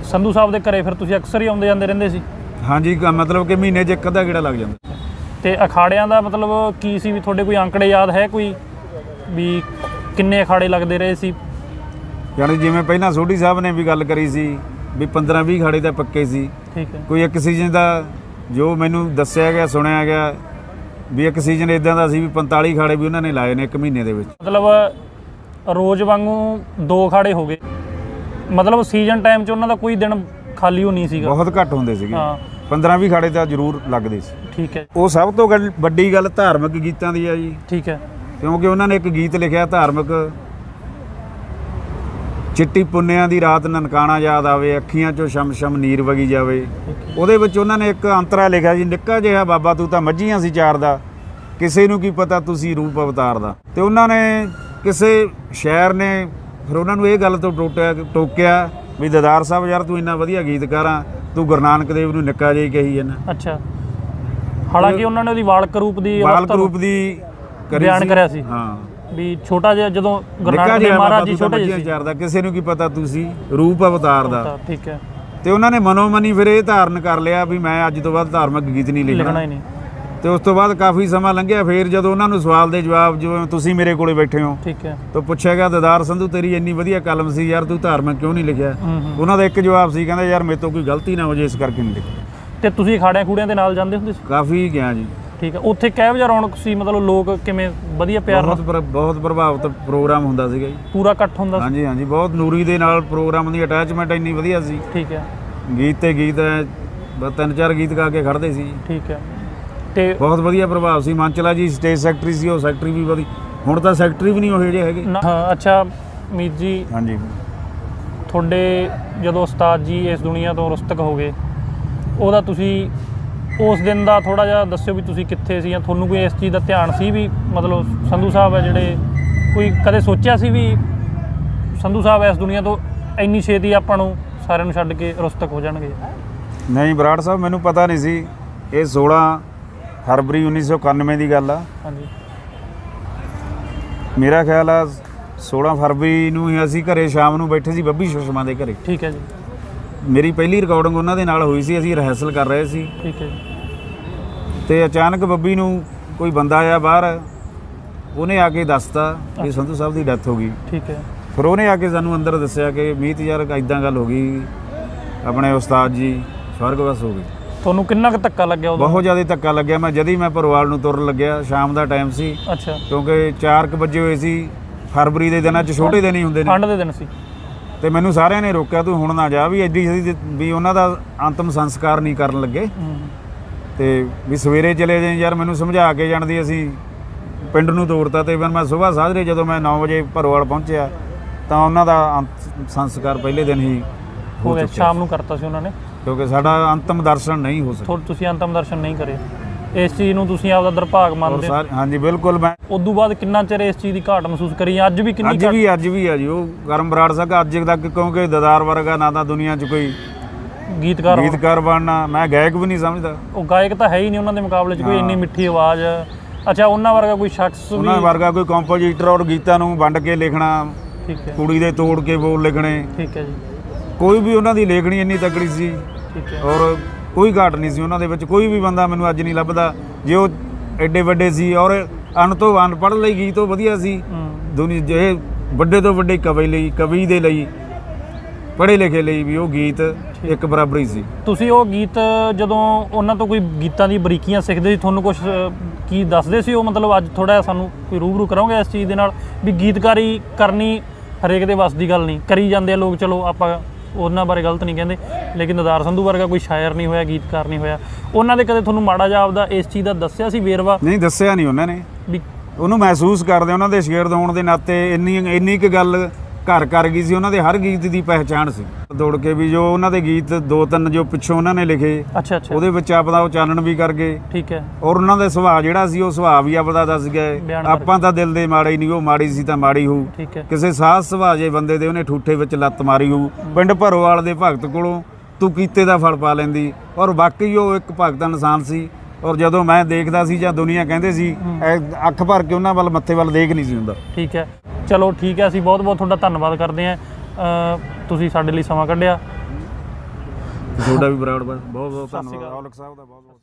Speaker 1: ਸੰਧੂ ਸਾਹਿਬ ਦੇ ਘਰੇ ਫਿਰ ਤੁਸੀਂ ਅਕਸਰ ਹੀ ਆਉਂਦੇ ਜਾਂਦੇ ਰਹਿੰਦੇ ਸੀ?
Speaker 2: ਹਾਂਜੀ ਮਤਲਬ ਕਿ ਮਹੀਨੇ 'ਚ ਇੱਕ ਅੱਧਾ ਗੇੜਾ ਲੱਗ ਜਾਂਦਾ।
Speaker 1: ਤੇ ਅਖਾੜਿਆਂ ਦਾ ਮਤਲਬ ਕੀ ਸੀ ਵੀ ਤੁਹਾਡੇ ਕੋਈ ਅੰਕੜੇ ਯਾਦ ਹੈ ਕੋਈ? ਵੀ ਕਿੰਨੇ ਅਖਾੜੇ ਲੱਗਦੇ ਰਹੇ ਸੀ?
Speaker 2: ਯਾਨੀ ਜਿਵੇਂ ਪਹਿਲਾਂ ਸੋਢੀ ਸਾਹਿਬ ਨੇ ਵੀ ਗੱਲ ਕਰੀ ਸੀ ਵੀ 15 20 ਖਾੜੇ ਤਾਂ ਪੱਕੇ ਸੀ।
Speaker 1: ਠੀਕ ਹੈ।
Speaker 2: ਕੋਈ ਇੱਕ ਸੀਜ਼ਨ ਦਾ ਜੋ ਮੈਨੂੰ ਦੱਸਿਆ ਗਿਆ ਸੁਣਿਆ ਗਿਆ ਵੀ ਇੱਕ ਸੀਜ਼ਨ ਇਦਾਂ ਦਾ ਸੀ ਵੀ 45 ਖਾੜੇ ਵੀ ਉਹਨਾਂ ਨੇ ਲਾਏ ਨੇ ਇੱਕ ਮਹੀਨੇ ਦੇ ਵਿੱਚ।
Speaker 1: ਮਤਲਬ ਰੋਜ਼ ਵਾਂਗੂ ਦੋ ਅਖਾੜੇ ਹੋ ਗਏ। ਮਤਲਬ ਸੀਜ਼ਨ ਟਾਈਮ 'ਚ ਉਹਨਾਂ ਦਾ ਕੋਈ ਦਿਨ ਖਾਲੀ ਹੋ ਨਹੀਂ ਸੀਗਾ।
Speaker 2: ਬਹੁਤ ਘੱਟ ਹੁੰਦੇ ਸੀਗੇ।
Speaker 1: ਹਾਂ।
Speaker 2: 15 20 ਖਾੜੇ ਤਾਂ ਜ਼ਰੂਰ ਲੱਗਦੇ ਸੀ।
Speaker 1: ਠੀਕ ਹੈ।
Speaker 2: ਉਹ ਸਭ ਤੋਂ ਵੱਡੀ ਗੱਲ ਧਾਰਮਿਕ ਗੀਤਾਂ ਦੀ ਆ ਜੀ।
Speaker 1: ਠੀਕ ਹੈ।
Speaker 2: ਕਿਉਂਕਿ ਉਹਨਾਂ ਨੇ ਇੱਕ ਗੀਤ ਲਿਖਿਆ ਧਾਰਮਿਕ ਚਿੱਟੀ ਪੁੰਨਿਆਂ ਦੀ ਰਾਤ ਨਨਕਾਣਾ ਯਾਦ ਆਵੇ ਅੱਖੀਆਂ 'ਚੋਂ ਸ਼ਮ ਸ਼ਮ ਨੀਰ ਵਗੀ ਜਾਵੇ। ਉਹਦੇ ਵਿੱਚ ਉਹਨਾਂ ਨੇ ਇੱਕ ਅੰਤਰਾ ਲਿਖਿਆ ਜੀ ਨਿੱਕਾ ਜਿਹਾ ਬਾਬਾ ਤੂੰ ਤਾਂ ਮੱਝੀਆਂ ਸੀ ਚਾਰ ਦਾ। ਕਿਸੇ ਨੂੰ ਕੀ ਪਤਾ ਤੁਸੀਂ ਰੂਪ ਅਵਤਾਰ ਦਾ। ਤੇ ਉਹਨਾਂ ਨੇ ਕਿਸੇ ਸ਼ਾਇਰ ਨੇ ਫਿਰ ਉਹਨਾਂ ਨੂੰ ਇਹ ਗੱਲ ਤੋਂ ਟੋਟਿਆ ਟੋਕਿਆ ਵੀ ਦਦਾਰ ਸਾਹਿਬ ਯਾਰ ਤੂੰ ਇੰਨਾ ਵਧੀਆ ਗੀਤਕਾਰ ਆ ਤੂੰ ਗੁਰੂ ਨਾਨਕ ਦੇਵ ਨੂੰ ਨਿੱਕਾ ਜਿਹਾ ਕਹੀ ਜਾਂਦਾ।
Speaker 1: ਅੱਛਾ। ਹਾਲਾਂਕਿ ਉਹਨਾਂ ਨੇ ਉਹਦੀ ਵਾਲਕ ਰੂਪ ਦੀ ਨੂੰ
Speaker 2: ਰੂਪ ਦੀ ਕਰੀ
Speaker 1: ਬਿਆਨ। ਕਰਿਆ ਸੀ।
Speaker 2: ਹਾਂ।
Speaker 1: ਵੀ ਛੋਟਾ ਜਿਹਾ ਜਦੋਂ
Speaker 2: ਨਿੱਕਾ ਜਿਹਾ
Speaker 1: ਮਹਾਰਾਜ ਜੀ ਛੋਟੇ ਜਿਹੇ ਸੀ।
Speaker 2: ਚਾਰਦਾ ਕਿਸੇ ਨੂੰ ਕੀ ਪਤਾ ਤੁਸੀਂ ਰੂਪ ਅਵਤਾਰ ਦਾ।
Speaker 1: ਤਾਂ ਠੀਕ ਹੈ।
Speaker 2: ਤੇ ਉਹਨਾਂ ਨੇ ਮਨੋ ਮਨੀ ਫਿਰ ਇਹ ਧਾਰਨ ਕਰ ਲਿਆ ਵੀ ਮੈਂ ਅੱਜ ਤੋਂ ਬਾਅਦ ਧਾਰਮਿਕ ਗੀਤ ਨਹੀਂ
Speaker 1: ਲਿਖਣਾ।
Speaker 2: ਲਿਖਣਾ
Speaker 1: ਹੀ ਨਹੀਂ।
Speaker 2: ਤੇ ਉਸ ਤੋਂ ਬਾਅਦ ਕਾਫੀ ਸਮਾਂ ਲੰਘਿਆ ਫਿਰ ਜਦੋਂ ਉਹਨਾਂ ਨੂੰ ਸਵਾਲ ਦੇ ਜਵਾਬ ਜਿਵੇਂ ਤੁਸੀਂ ਮੇਰੇ ਕੋਲੇ ਬੈਠੇ ਹੋ
Speaker 1: ਠੀਕ ਹੈ।
Speaker 2: ਤਾਂ ਪੁੱਛਿਆ ਗਿਆ ਦਦਾਰ ਸੰਧੂ ਤੇਰੀ ਇੰਨੀ ਵਧੀਆ ਕਲਮ ਸੀ ਯਾਰ ਤੂੰ ਧਾਰਮਿਕ ਕਿਉਂ ਨਹੀਂ ਲਿਖਿਆ?
Speaker 1: ਹੂੰ ਹੂੰ।
Speaker 2: ਉਹਨਾਂ ਦਾ ਇੱਕ ਜਵਾਬ ਸੀ ਕਹਿੰਦਾ ਯਾਰ ਮੇਰੇ ਤੋਂ ਕੋਈ ਗਲਤੀ ਨਾ ਹੋ ਜੇ ਇਸ ਕਰਕੇ ਨਹੀਂ ਲਿਖਿਆ।
Speaker 1: ਤੇ ਤੁਸੀਂ ਅਖਾੜਿਆਂ ਖੂੜਿਆਂ ਦੇ ਨਾਲ ਜਾਂਦੇ ਹੁੰਦੇ ਸੀ?
Speaker 2: ਕਾਫੀ ਗਿਆ ਜੀ।
Speaker 1: ਠੀਕ ਹੈ। ਉੱਥੇ ਕਿਹੋ ਜਿਹਾ ਰੌਣਕ ਸੀ ਮਤਲਬ ਲੋਕ ਕਿਵੇਂ ਵਧੀਆ ਪਿਆਰ
Speaker 2: ਬਹੁਤ ਪ੍ਰ- ਬਹੁਤ ਪ੍ਰਭਾਵਿਤ ਪ੍ਰੋਗਰਾਮ ਹੁੰਦਾ ਸੀਗਾ ਜੀ।
Speaker 1: ਪੂਰਾ ਇਕੱਠ ਹੁੰਦਾ ਸੀ।
Speaker 2: ਹਾਂਜੀ ਹਾਂਜੀ ਬਹੁਤ ਨੂਰੀ ਦੇ ਨਾਲ ਪ੍ਰੋਗਰਾਮ ਦੀ ਅਟੈਚਮੈਂਟ ਇੰਨੀ ਵਧੀਆ ਸੀ।
Speaker 1: ਠੀਕ ਹੈ।
Speaker 2: ਗੀਤ ਤੇ ਗੀਤ ਐ, ਬਸ ਤਿੰਨ ਚਾਰ ਗੀਤ ਗਾ ਕੇ ਖੜਦੇ ਸੀ।
Speaker 1: ਠੀਕ ਹੈ। ਤੇ
Speaker 2: ਬਹੁਤ ਵਧੀਆ ਪ੍ਰਭਾਵ ਸੀ। ਮਾਨਚਲਾ ਜੀ ਸਟੇਜ ਸੈਕਟਰੀ ਸੀ ਉਹ ਸੈਕਟਰੀ ਵੀ ਵਧੀ। ਹੁਣ ਤਾਂ ਸੈਕਟਰੀ ਵੀ ਨਹੀਂ ਉਹ ਜਿਹੇ ਹੈਗੇ।
Speaker 1: ਨਾ- ਹਾਂ, ਅੱਛਾ ਮੀਤ ਜੀ।
Speaker 2: ਹਾਂਜੀ।
Speaker 1: ਤੁਹਾਡੇ ਜਦੋਂ ਉਸਤਾਦ ਜੀ ਇਸ ਦੁਨੀਆ ਤੋਂ ਰੁਸਤਕ ਹੋ ਗਏ ਉਹਦਾ ਤੁਸੀਂ ਉਸ ਦਿਨ ਦਾ ਥੋੜਾ ਜਿਹਾ ਦੱਸਿਓ ਵੀ ਤੁਸੀਂ ਕਿੱਥੇ ਸੀ ਜਾਂ ਤੁਹਾਨੂੰ ਕੋਈ ਇਸ ਚੀਜ਼ ਦਾ ਧਿਆਨ ਸੀ ਵੀ ਮਤਲਬ ਸੰਧੂ ਸਾਹਿਬ ਹੈ ਜਿਹੜੇ ਕੋਈ ਕਦੇ ਸੋਚਿਆ ਸੀ ਵੀ ਸੰਧੂ ਸਾਹਿਬ ਇਸ ਦੁਨੀਆ ਤੋਂ ਇੰਨੀ ਛੇਤੀ ਆਪਾਂ ਨੂੰ ਸਾਰਿਆਂ ਨੂੰ ਛੱਡ ਕੇ ਰੁਸਤਕ ਹੋ ਜਾਣਗੇ?
Speaker 2: ਨਹੀਂ ਬਰਾੜ ਸਾਹਿਬ ਮੈਨੂੰ ਪਤਾ ਨਹੀਂ ਸੀ। ਇਹ 16 ਫਰਵਰੀ 1991 ਦੀ ਗੱਲ ਆ।
Speaker 1: ਹਾਂਜੀ।
Speaker 2: ਮੇਰਾ ਖਿਆਲ ਆ 16 ਫਰਵਰੀ ਨੂੰ ਹੀ ਅਸੀਂ ਘਰੇ ਸ਼ਾਮ ਨੂੰ ਬੈਠੇ ਸੀ ਬੱਬੀ ਸੁਸ਼ਮਾ ਦੇ ਘਰੇ।
Speaker 1: ਠੀਕ ਹੈ ਜੀ।
Speaker 2: ਮੇਰੀ ਪਹਿਲੀ ਰਿਕਾਰਡਿੰਗ ਉਹਨਾਂ ਦੇ ਨਾਲ ਹੋਈ ਸੀ ਅਸੀਂ ਰਿਹਰਸਲ ਕਰ ਰਹੇ ਸੀ।
Speaker 1: ਠੀਕ ਹੈ ਜੀ।
Speaker 2: ਤੇ ਅਚਾਨਕ ਬੱਬੀ ਨੂੰ ਕੋਈ ਬੰਦਾ ਆਇਆ ਬਾਹਰ ਉਹਨੇ ਆ ਕੇ ਦੱਸਤਾ ਕਿ ਸੰਧੂ ਸਾਹਿਬ ਦੀ ਡੈਥ ਹੋ ਗਈ।
Speaker 1: ਠੀਕ ਹੈ।
Speaker 2: ਫਿਰ ਉਹਨੇ ਆ ਕੇ ਸਾਨੂੰ ਅੰਦਰ ਦੱਸਿਆ ਕਿ ਮੀਤ ਯਾਰ ਇਦਾਂ ਗੱਲ ਹੋ ਗਈ ਆਪਣੇ ਉਸਤਾਦ ਜੀ ਸਵਰਗਵਾਸ ਹੋ ਗਏ।
Speaker 1: ਤੁਹਾਨੂੰ ਕਿੰਨਾ ਕੁ ਧੱਕਾ ਲੱਗਿਆ ਉਦੋਂ
Speaker 2: ਬਹੁਤ ਜ਼ਿਆਦਾ ਧੱਕਾ ਲੱਗਿਆ। ਮੈਂ ਜਦ ਹੀ ਮੈਂ ਪਰਵਾਲ ਨੂੰ ਤੁਰਨ ਲੱਗਿਆ ਸ਼ਾਮ ਦਾ ਟਾਈਮ ਸੀ।
Speaker 1: ਅੱਛਾ।
Speaker 2: ਕਿਉਂਕਿ 4:00 ਵਜੇ ਹੋਏ ਸੀ ਫਰਵਰੀ ਦੇ ਦਿਨਾਂ 'ਚ ਛੋਟੇ ਦਿਨ ਹੀ ਹੁੰਦੇ ਨੇ।
Speaker 1: ਠੰਡ ਦੇ ਦਿਨ ਸੀ।
Speaker 2: ਤੇ ਮੈਨੂੰ ਸਾਰਿਆਂ ਨੇ ਰੋਕਿਆ ਤੂੰ ਹੁਣ ਨਾ ਜਾ। ਵੀ ਐਡੀ ਛੇਤੀ ਵੀ ਉਹਨਾਂ ਦਾ ਅੰਤਮ ਸੰਸਕਾਰ ਨਹੀਂ ਕਰਨ ਲੱਗੇ। ਤੇ ਵੀ ਸਵੇਰੇ ਚਲੇ ਜਾਈਂ ਯਾਰ ਮੈਨੂੰ ਸਮਝਾ ਕੇ ਜਾਣਦੀ ਅਸੀਂ ਪਿੰਡ ਨੂੰ ਤੋਰਤਾ ਤੇ ਫਿਰ ਮੈਂ ਸਵੇਰ ਸਾਜਰੇ ਜਦੋਂ ਮੈਂ 9 ਵਜੇ ਭਰਵਾਲ ਪਹੁੰਚਿਆ ਤਾਂ ਉਹਨਾਂ ਦਾ ਅੰਤ ਸੰਸਕਾਰ ਪਹਿਲੇ ਦਿਨ ਹੀ
Speaker 1: ਹੋ ਗਿਆ ਸ਼ਾਮ ਨੂੰ ਕਰਤਾ ਸੀ ਉਹਨਾਂ ਨੇ।
Speaker 2: ਕਿਉਂਕਿ ਸਾਡਾ ਅੰਤਮ ਦਰਸ਼ਨ ਨਹੀਂ ਹੋ ਸਕਿਆ।
Speaker 1: ਤੁਸੀਂ ਅੰਤਮ ਦਰਸ਼ਨ ਨਹੀਂ ਕਰੇ। ਇਸ ਚੀਜ਼ ਨੂੰ ਤੁਸੀਂ ਆਪਦਾ ਦੁਰਭਾਗ ਮੰਨਦੇ ਹੋ?
Speaker 2: ਸਾਰੇ ਹਾਂਜੀ ਬਿਲਕੁਲ ਮੈਂ
Speaker 1: ਉਦੋਂ ਬਾਅਦ ਕਿੰਨਾ ਚਿਰ ਇਸ ਚੀਜ਼ ਦੀ ਘਾਟ ਮਹਿਸੂਸ ਕਰੀ? ਅੱਜ ਵੀ ਕਿੰਨੀ
Speaker 2: ਅੱਜ
Speaker 1: ਘਾਟ
Speaker 2: ਵੀ ਅੱਜ ਵੀ ਆ ਜੀ ਉਹ ਕਰਮ ਬਰਾੜ ਸਕਾ ਅੱਜ ਤੱਕ ਕਿਉਂਕਿ ਦਦਾਰ ਵਰਗਾ ਨਾ ਤਾਂ ਦੁਨੀਆ 'ਚ ਕੋਈ
Speaker 1: ਗੀਤਕਾਰ।
Speaker 2: ਗੀਤਕਾਰ ਬਣਨਾ। ਮੈਂ ਗਾਇਕ ਵੀ ਨਹੀਂ ਸਮਝਦਾ।
Speaker 1: ਉਹ ਗਾਇਕ ਤਾਂ ਹੈ ਹੀ ਨਹੀਂ ਉਹਨਾਂ ਦੇ ਮੁਕਾਬਲੇ 'ਚ ਕੋਈ। ਇੰਨੀ ਮਿੱਠੀ ਆਵਾਜ਼। ਅੱਛਾ ਉਹਨਾਂ ਵਰਗਾ ਕੋਈ ਸ਼ਖਸ ਵੀ
Speaker 2: ਉਹਨਾਂ ਵਰਗਾ ਕੋਈ ਕੰਪੋਜ਼ਿਟਰ ਔਰ ਗੀਤਾਂ ਨੂੰ ਵੰਡ ਕੇ ਲਿਖਣਾ
Speaker 1: ਠੀਕ ਹੈ।
Speaker 2: ਕੁੜੀ ਦੇ ਤੋੜ ਕੇ ਬੋਲ ਲਿਖਣੇ।
Speaker 1: ਠੀਕ ਹੈ ਜੀ।
Speaker 2: ਕੋਈ ਵੀ ਉਹਨਾਂ ਦੀ ਲੇਖਣੀ ਇੰਨੀ ਤਕੜੀ ਸੀ।
Speaker 1: ਠੀਕ ਹੈ।
Speaker 2: ਔਰ ਕੋਈ ਘਾਟ ਨਹੀਂ ਸੀ ਉਹਨਾਂ ਦੇ ਵਿੱਚ ਕੋਈ ਵੀ ਬੰਦਾ ਮੈਨੂੰ ਅੱਜ ਨਹੀਂ ਲੱਭਦਾ। ਜੇ ਉਹ ਐਡੇ ਵੱਡੇ ਸੀ ਔਰ ਅਣ ਤੋਂ ਅਨਪੜ੍ਹ ਲਈ ਗੀਤ ਉਹ ਵਧੀਆ ਸੀ।
Speaker 1: ਹੂੰ।
Speaker 2: ਦੁਨੀਆ ਜੇ ਵੱਡੇ ਤੋਂ ਵੱਡੇ ਕਵੀ ਲਈ ਕਵੀ ਦੇ ਲਈ ਪੜ੍ਹੇ ਲਿਖੇ ਲਈ ਵੀ ਉਹ ਗੀਤ ਇੱਕ ਬਰਾਬਰ ਹੀ ਸੀ।
Speaker 1: ਤੁਸੀਂ ਉਹ ਗੀਤ ਜਦੋਂ ਉਹਨਾਂ ਤੋਂ ਕੋਈ ਗੀਤਾਂ ਦੀ ਬਰੀਕੀਆਂ ਸਿੱਖਦੇ ਸੀ ਤੁਹਾਨੂੰ ਕੁਝ ਕੀ ਦੱਸਦੇ ਸੀ ਉਹ? ਮਤਲਬ ਅੱਜ ਥੋੜਾ ਸਾਨੂੰ ਕੋਈ ਰੂਬਰੂ ਕਰੋਗੇ ਇਸ ਚੀਜ਼ ਦੇ ਨਾਲ? ਵੀ ਗੀਤਕਾਰੀ ਕਰਨੀ ਹਰੇਕ ਦੇ ਵੱਸ ਦੀ ਗੱਲ ਨਹੀਂ ਕਰੀ ਜਾਂਦੇ ਆ ਲੋਕ ਚਲੋ ਆਪਾਂ ਉਹਨਾਂ ਬਾਰੇ ਗਲਤ ਨਹੀਂ ਕਹਿੰਦੇ ਲੇਕਿਨ ਦਦਾਰ ਸੰਧੂ ਵਰਗਾ ਕੋਈ ਸ਼ਾਇਰ ਨਹੀਂ ਹੋਇਆ ਗੀਤਕਾਰ ਨਹੀਂ ਹੋਇਆ। ਉਹਨਾਂ ਦੇ ਕਦੇ ਤੁਹਾਨੂੰ ਮਾੜਾ ਜਿਹਾ ਆਪਦਾ ਇਸ ਚੀਜ਼ ਦਾ ਦੱਸਿਆ ਸੀ ਵੇਰਵਾ?
Speaker 2: ਨਹੀਂ ਦੱਸਿਆ ਨਹੀਂ ਉਹਨਾਂ ਨੇ।
Speaker 1: ਵੀ
Speaker 2: ਉਹਨੂੰ ਮਹਿਸੂਸ ਕਰਦੇ ਉਹਨਾਂ ਦੇ ਸ਼ਗਿਰਦ ਹੋਣ ਦੇ ਨਾਤੇ ਇੰਨੀ ਇੰਨੀ ਕੁ ਗੱਲ ਘਰ ਕਰ ਗਈ ਸੀ ਉਹਨਾਂ ਦੇ ਹਰ ਗੀਤ ਦੀ ਪਹਿਚਾਣ ਸੀ। ਦੌੜ ਕੇ ਵੀ ਜੋ ਉਹਨਾਂ ਦੇ ਗੀਤ ਦੋ ਤਿੰਨ ਜੋ ਪਿੱਛੋਂ ਉਹਨਾਂ ਨੇ ਲਿਖੇ
Speaker 1: ਅੱਛਾ ਅੱਛਾ।
Speaker 2: ਉਹਦੇ ਵਿੱਚ ਆਪਦਾ ਉਚਾਰਨ ਵੀ ਕਰ ਗਏ।
Speaker 1: ਠੀਕ ਹੈ।
Speaker 2: ਔਰ ਉਹਨਾਂ ਦਾ ਸੁਭਾਅ ਜਿਹੜਾ ਸੀ ਉਹ ਸੁਭਾਅ ਵੀ ਆਪਦਾ ਦੱਸ ਗਏ। ਆਪਾਂ ਤਾਂ ਦਿਲ ਦੇ ਮਾੜੇ ਨਹੀਂ ਉਹ ਮਾੜੀ ਸੀ ਤਾਂ ਮਾੜੀ ਹੋਊ। ਕਿਸੇ ਸਾਧ ਸੁਭਾਅ ਜੇ ਬੰਦੇ ਦੇ ਉਹਨੇ ਠੂਠੇ ਵਿੱਚ ਲੱਤ ਮਾਰੀ ਹੋਊ। ਪਿੰਡ ਭਰੋਵਾਲ ਦੇ ਭਗਤ ਕੋਲੋਂ ਤੂੰ ਕੀਤੇ ਦਾ ਫਲ ਪਾ ਲੈਂਦੀ। ਔਰ ਵਾਕਈ ਉਹ ਇੱਕ ਭਗਤ ਇਨਸਾਨ ਸੀ। ਔਰ ਜਦੋਂ ਮੈਂ ਦੇਖਦਾ ਸੀ ਜਾਂ ਦੁਨੀਆ ਕਹਿੰਦੇ ਸੀ ਅੱਖ ਭਰ ਕੇ ਉਹਨਾਂ ਵੱਲ ਮੱਥੇ ਵੱਲ ਦੇਖ ਨਹੀਂ ਸੀ ਹੁੰਦਾ।
Speaker 1: ਠੀਕ ਹੈ। ਚਲੋ ਠੀਕ ਹੈ ਅਸੀਂ ਬਹੁਤ ਬਹੁਤ ਤੁਹਾਡਾ ਧੰਨਵਾਦ ਕਰਦੇ ਹਾਂ। ਤੁਸੀਂ ਸਾਡੇ ਲਈ ਸਮਾਂ ਕੱਢਿਆ।
Speaker 2: ਤੁਹਾਡਾ ਵੀ ਬਰਾੜ ਬਹੁਤ ਬਹੁਤ ਧੰਨਵਾਦ ਔਲਖ ਸਾਹਿਬ ਦਾ ਬਹੁਤ ਬਹੁਤ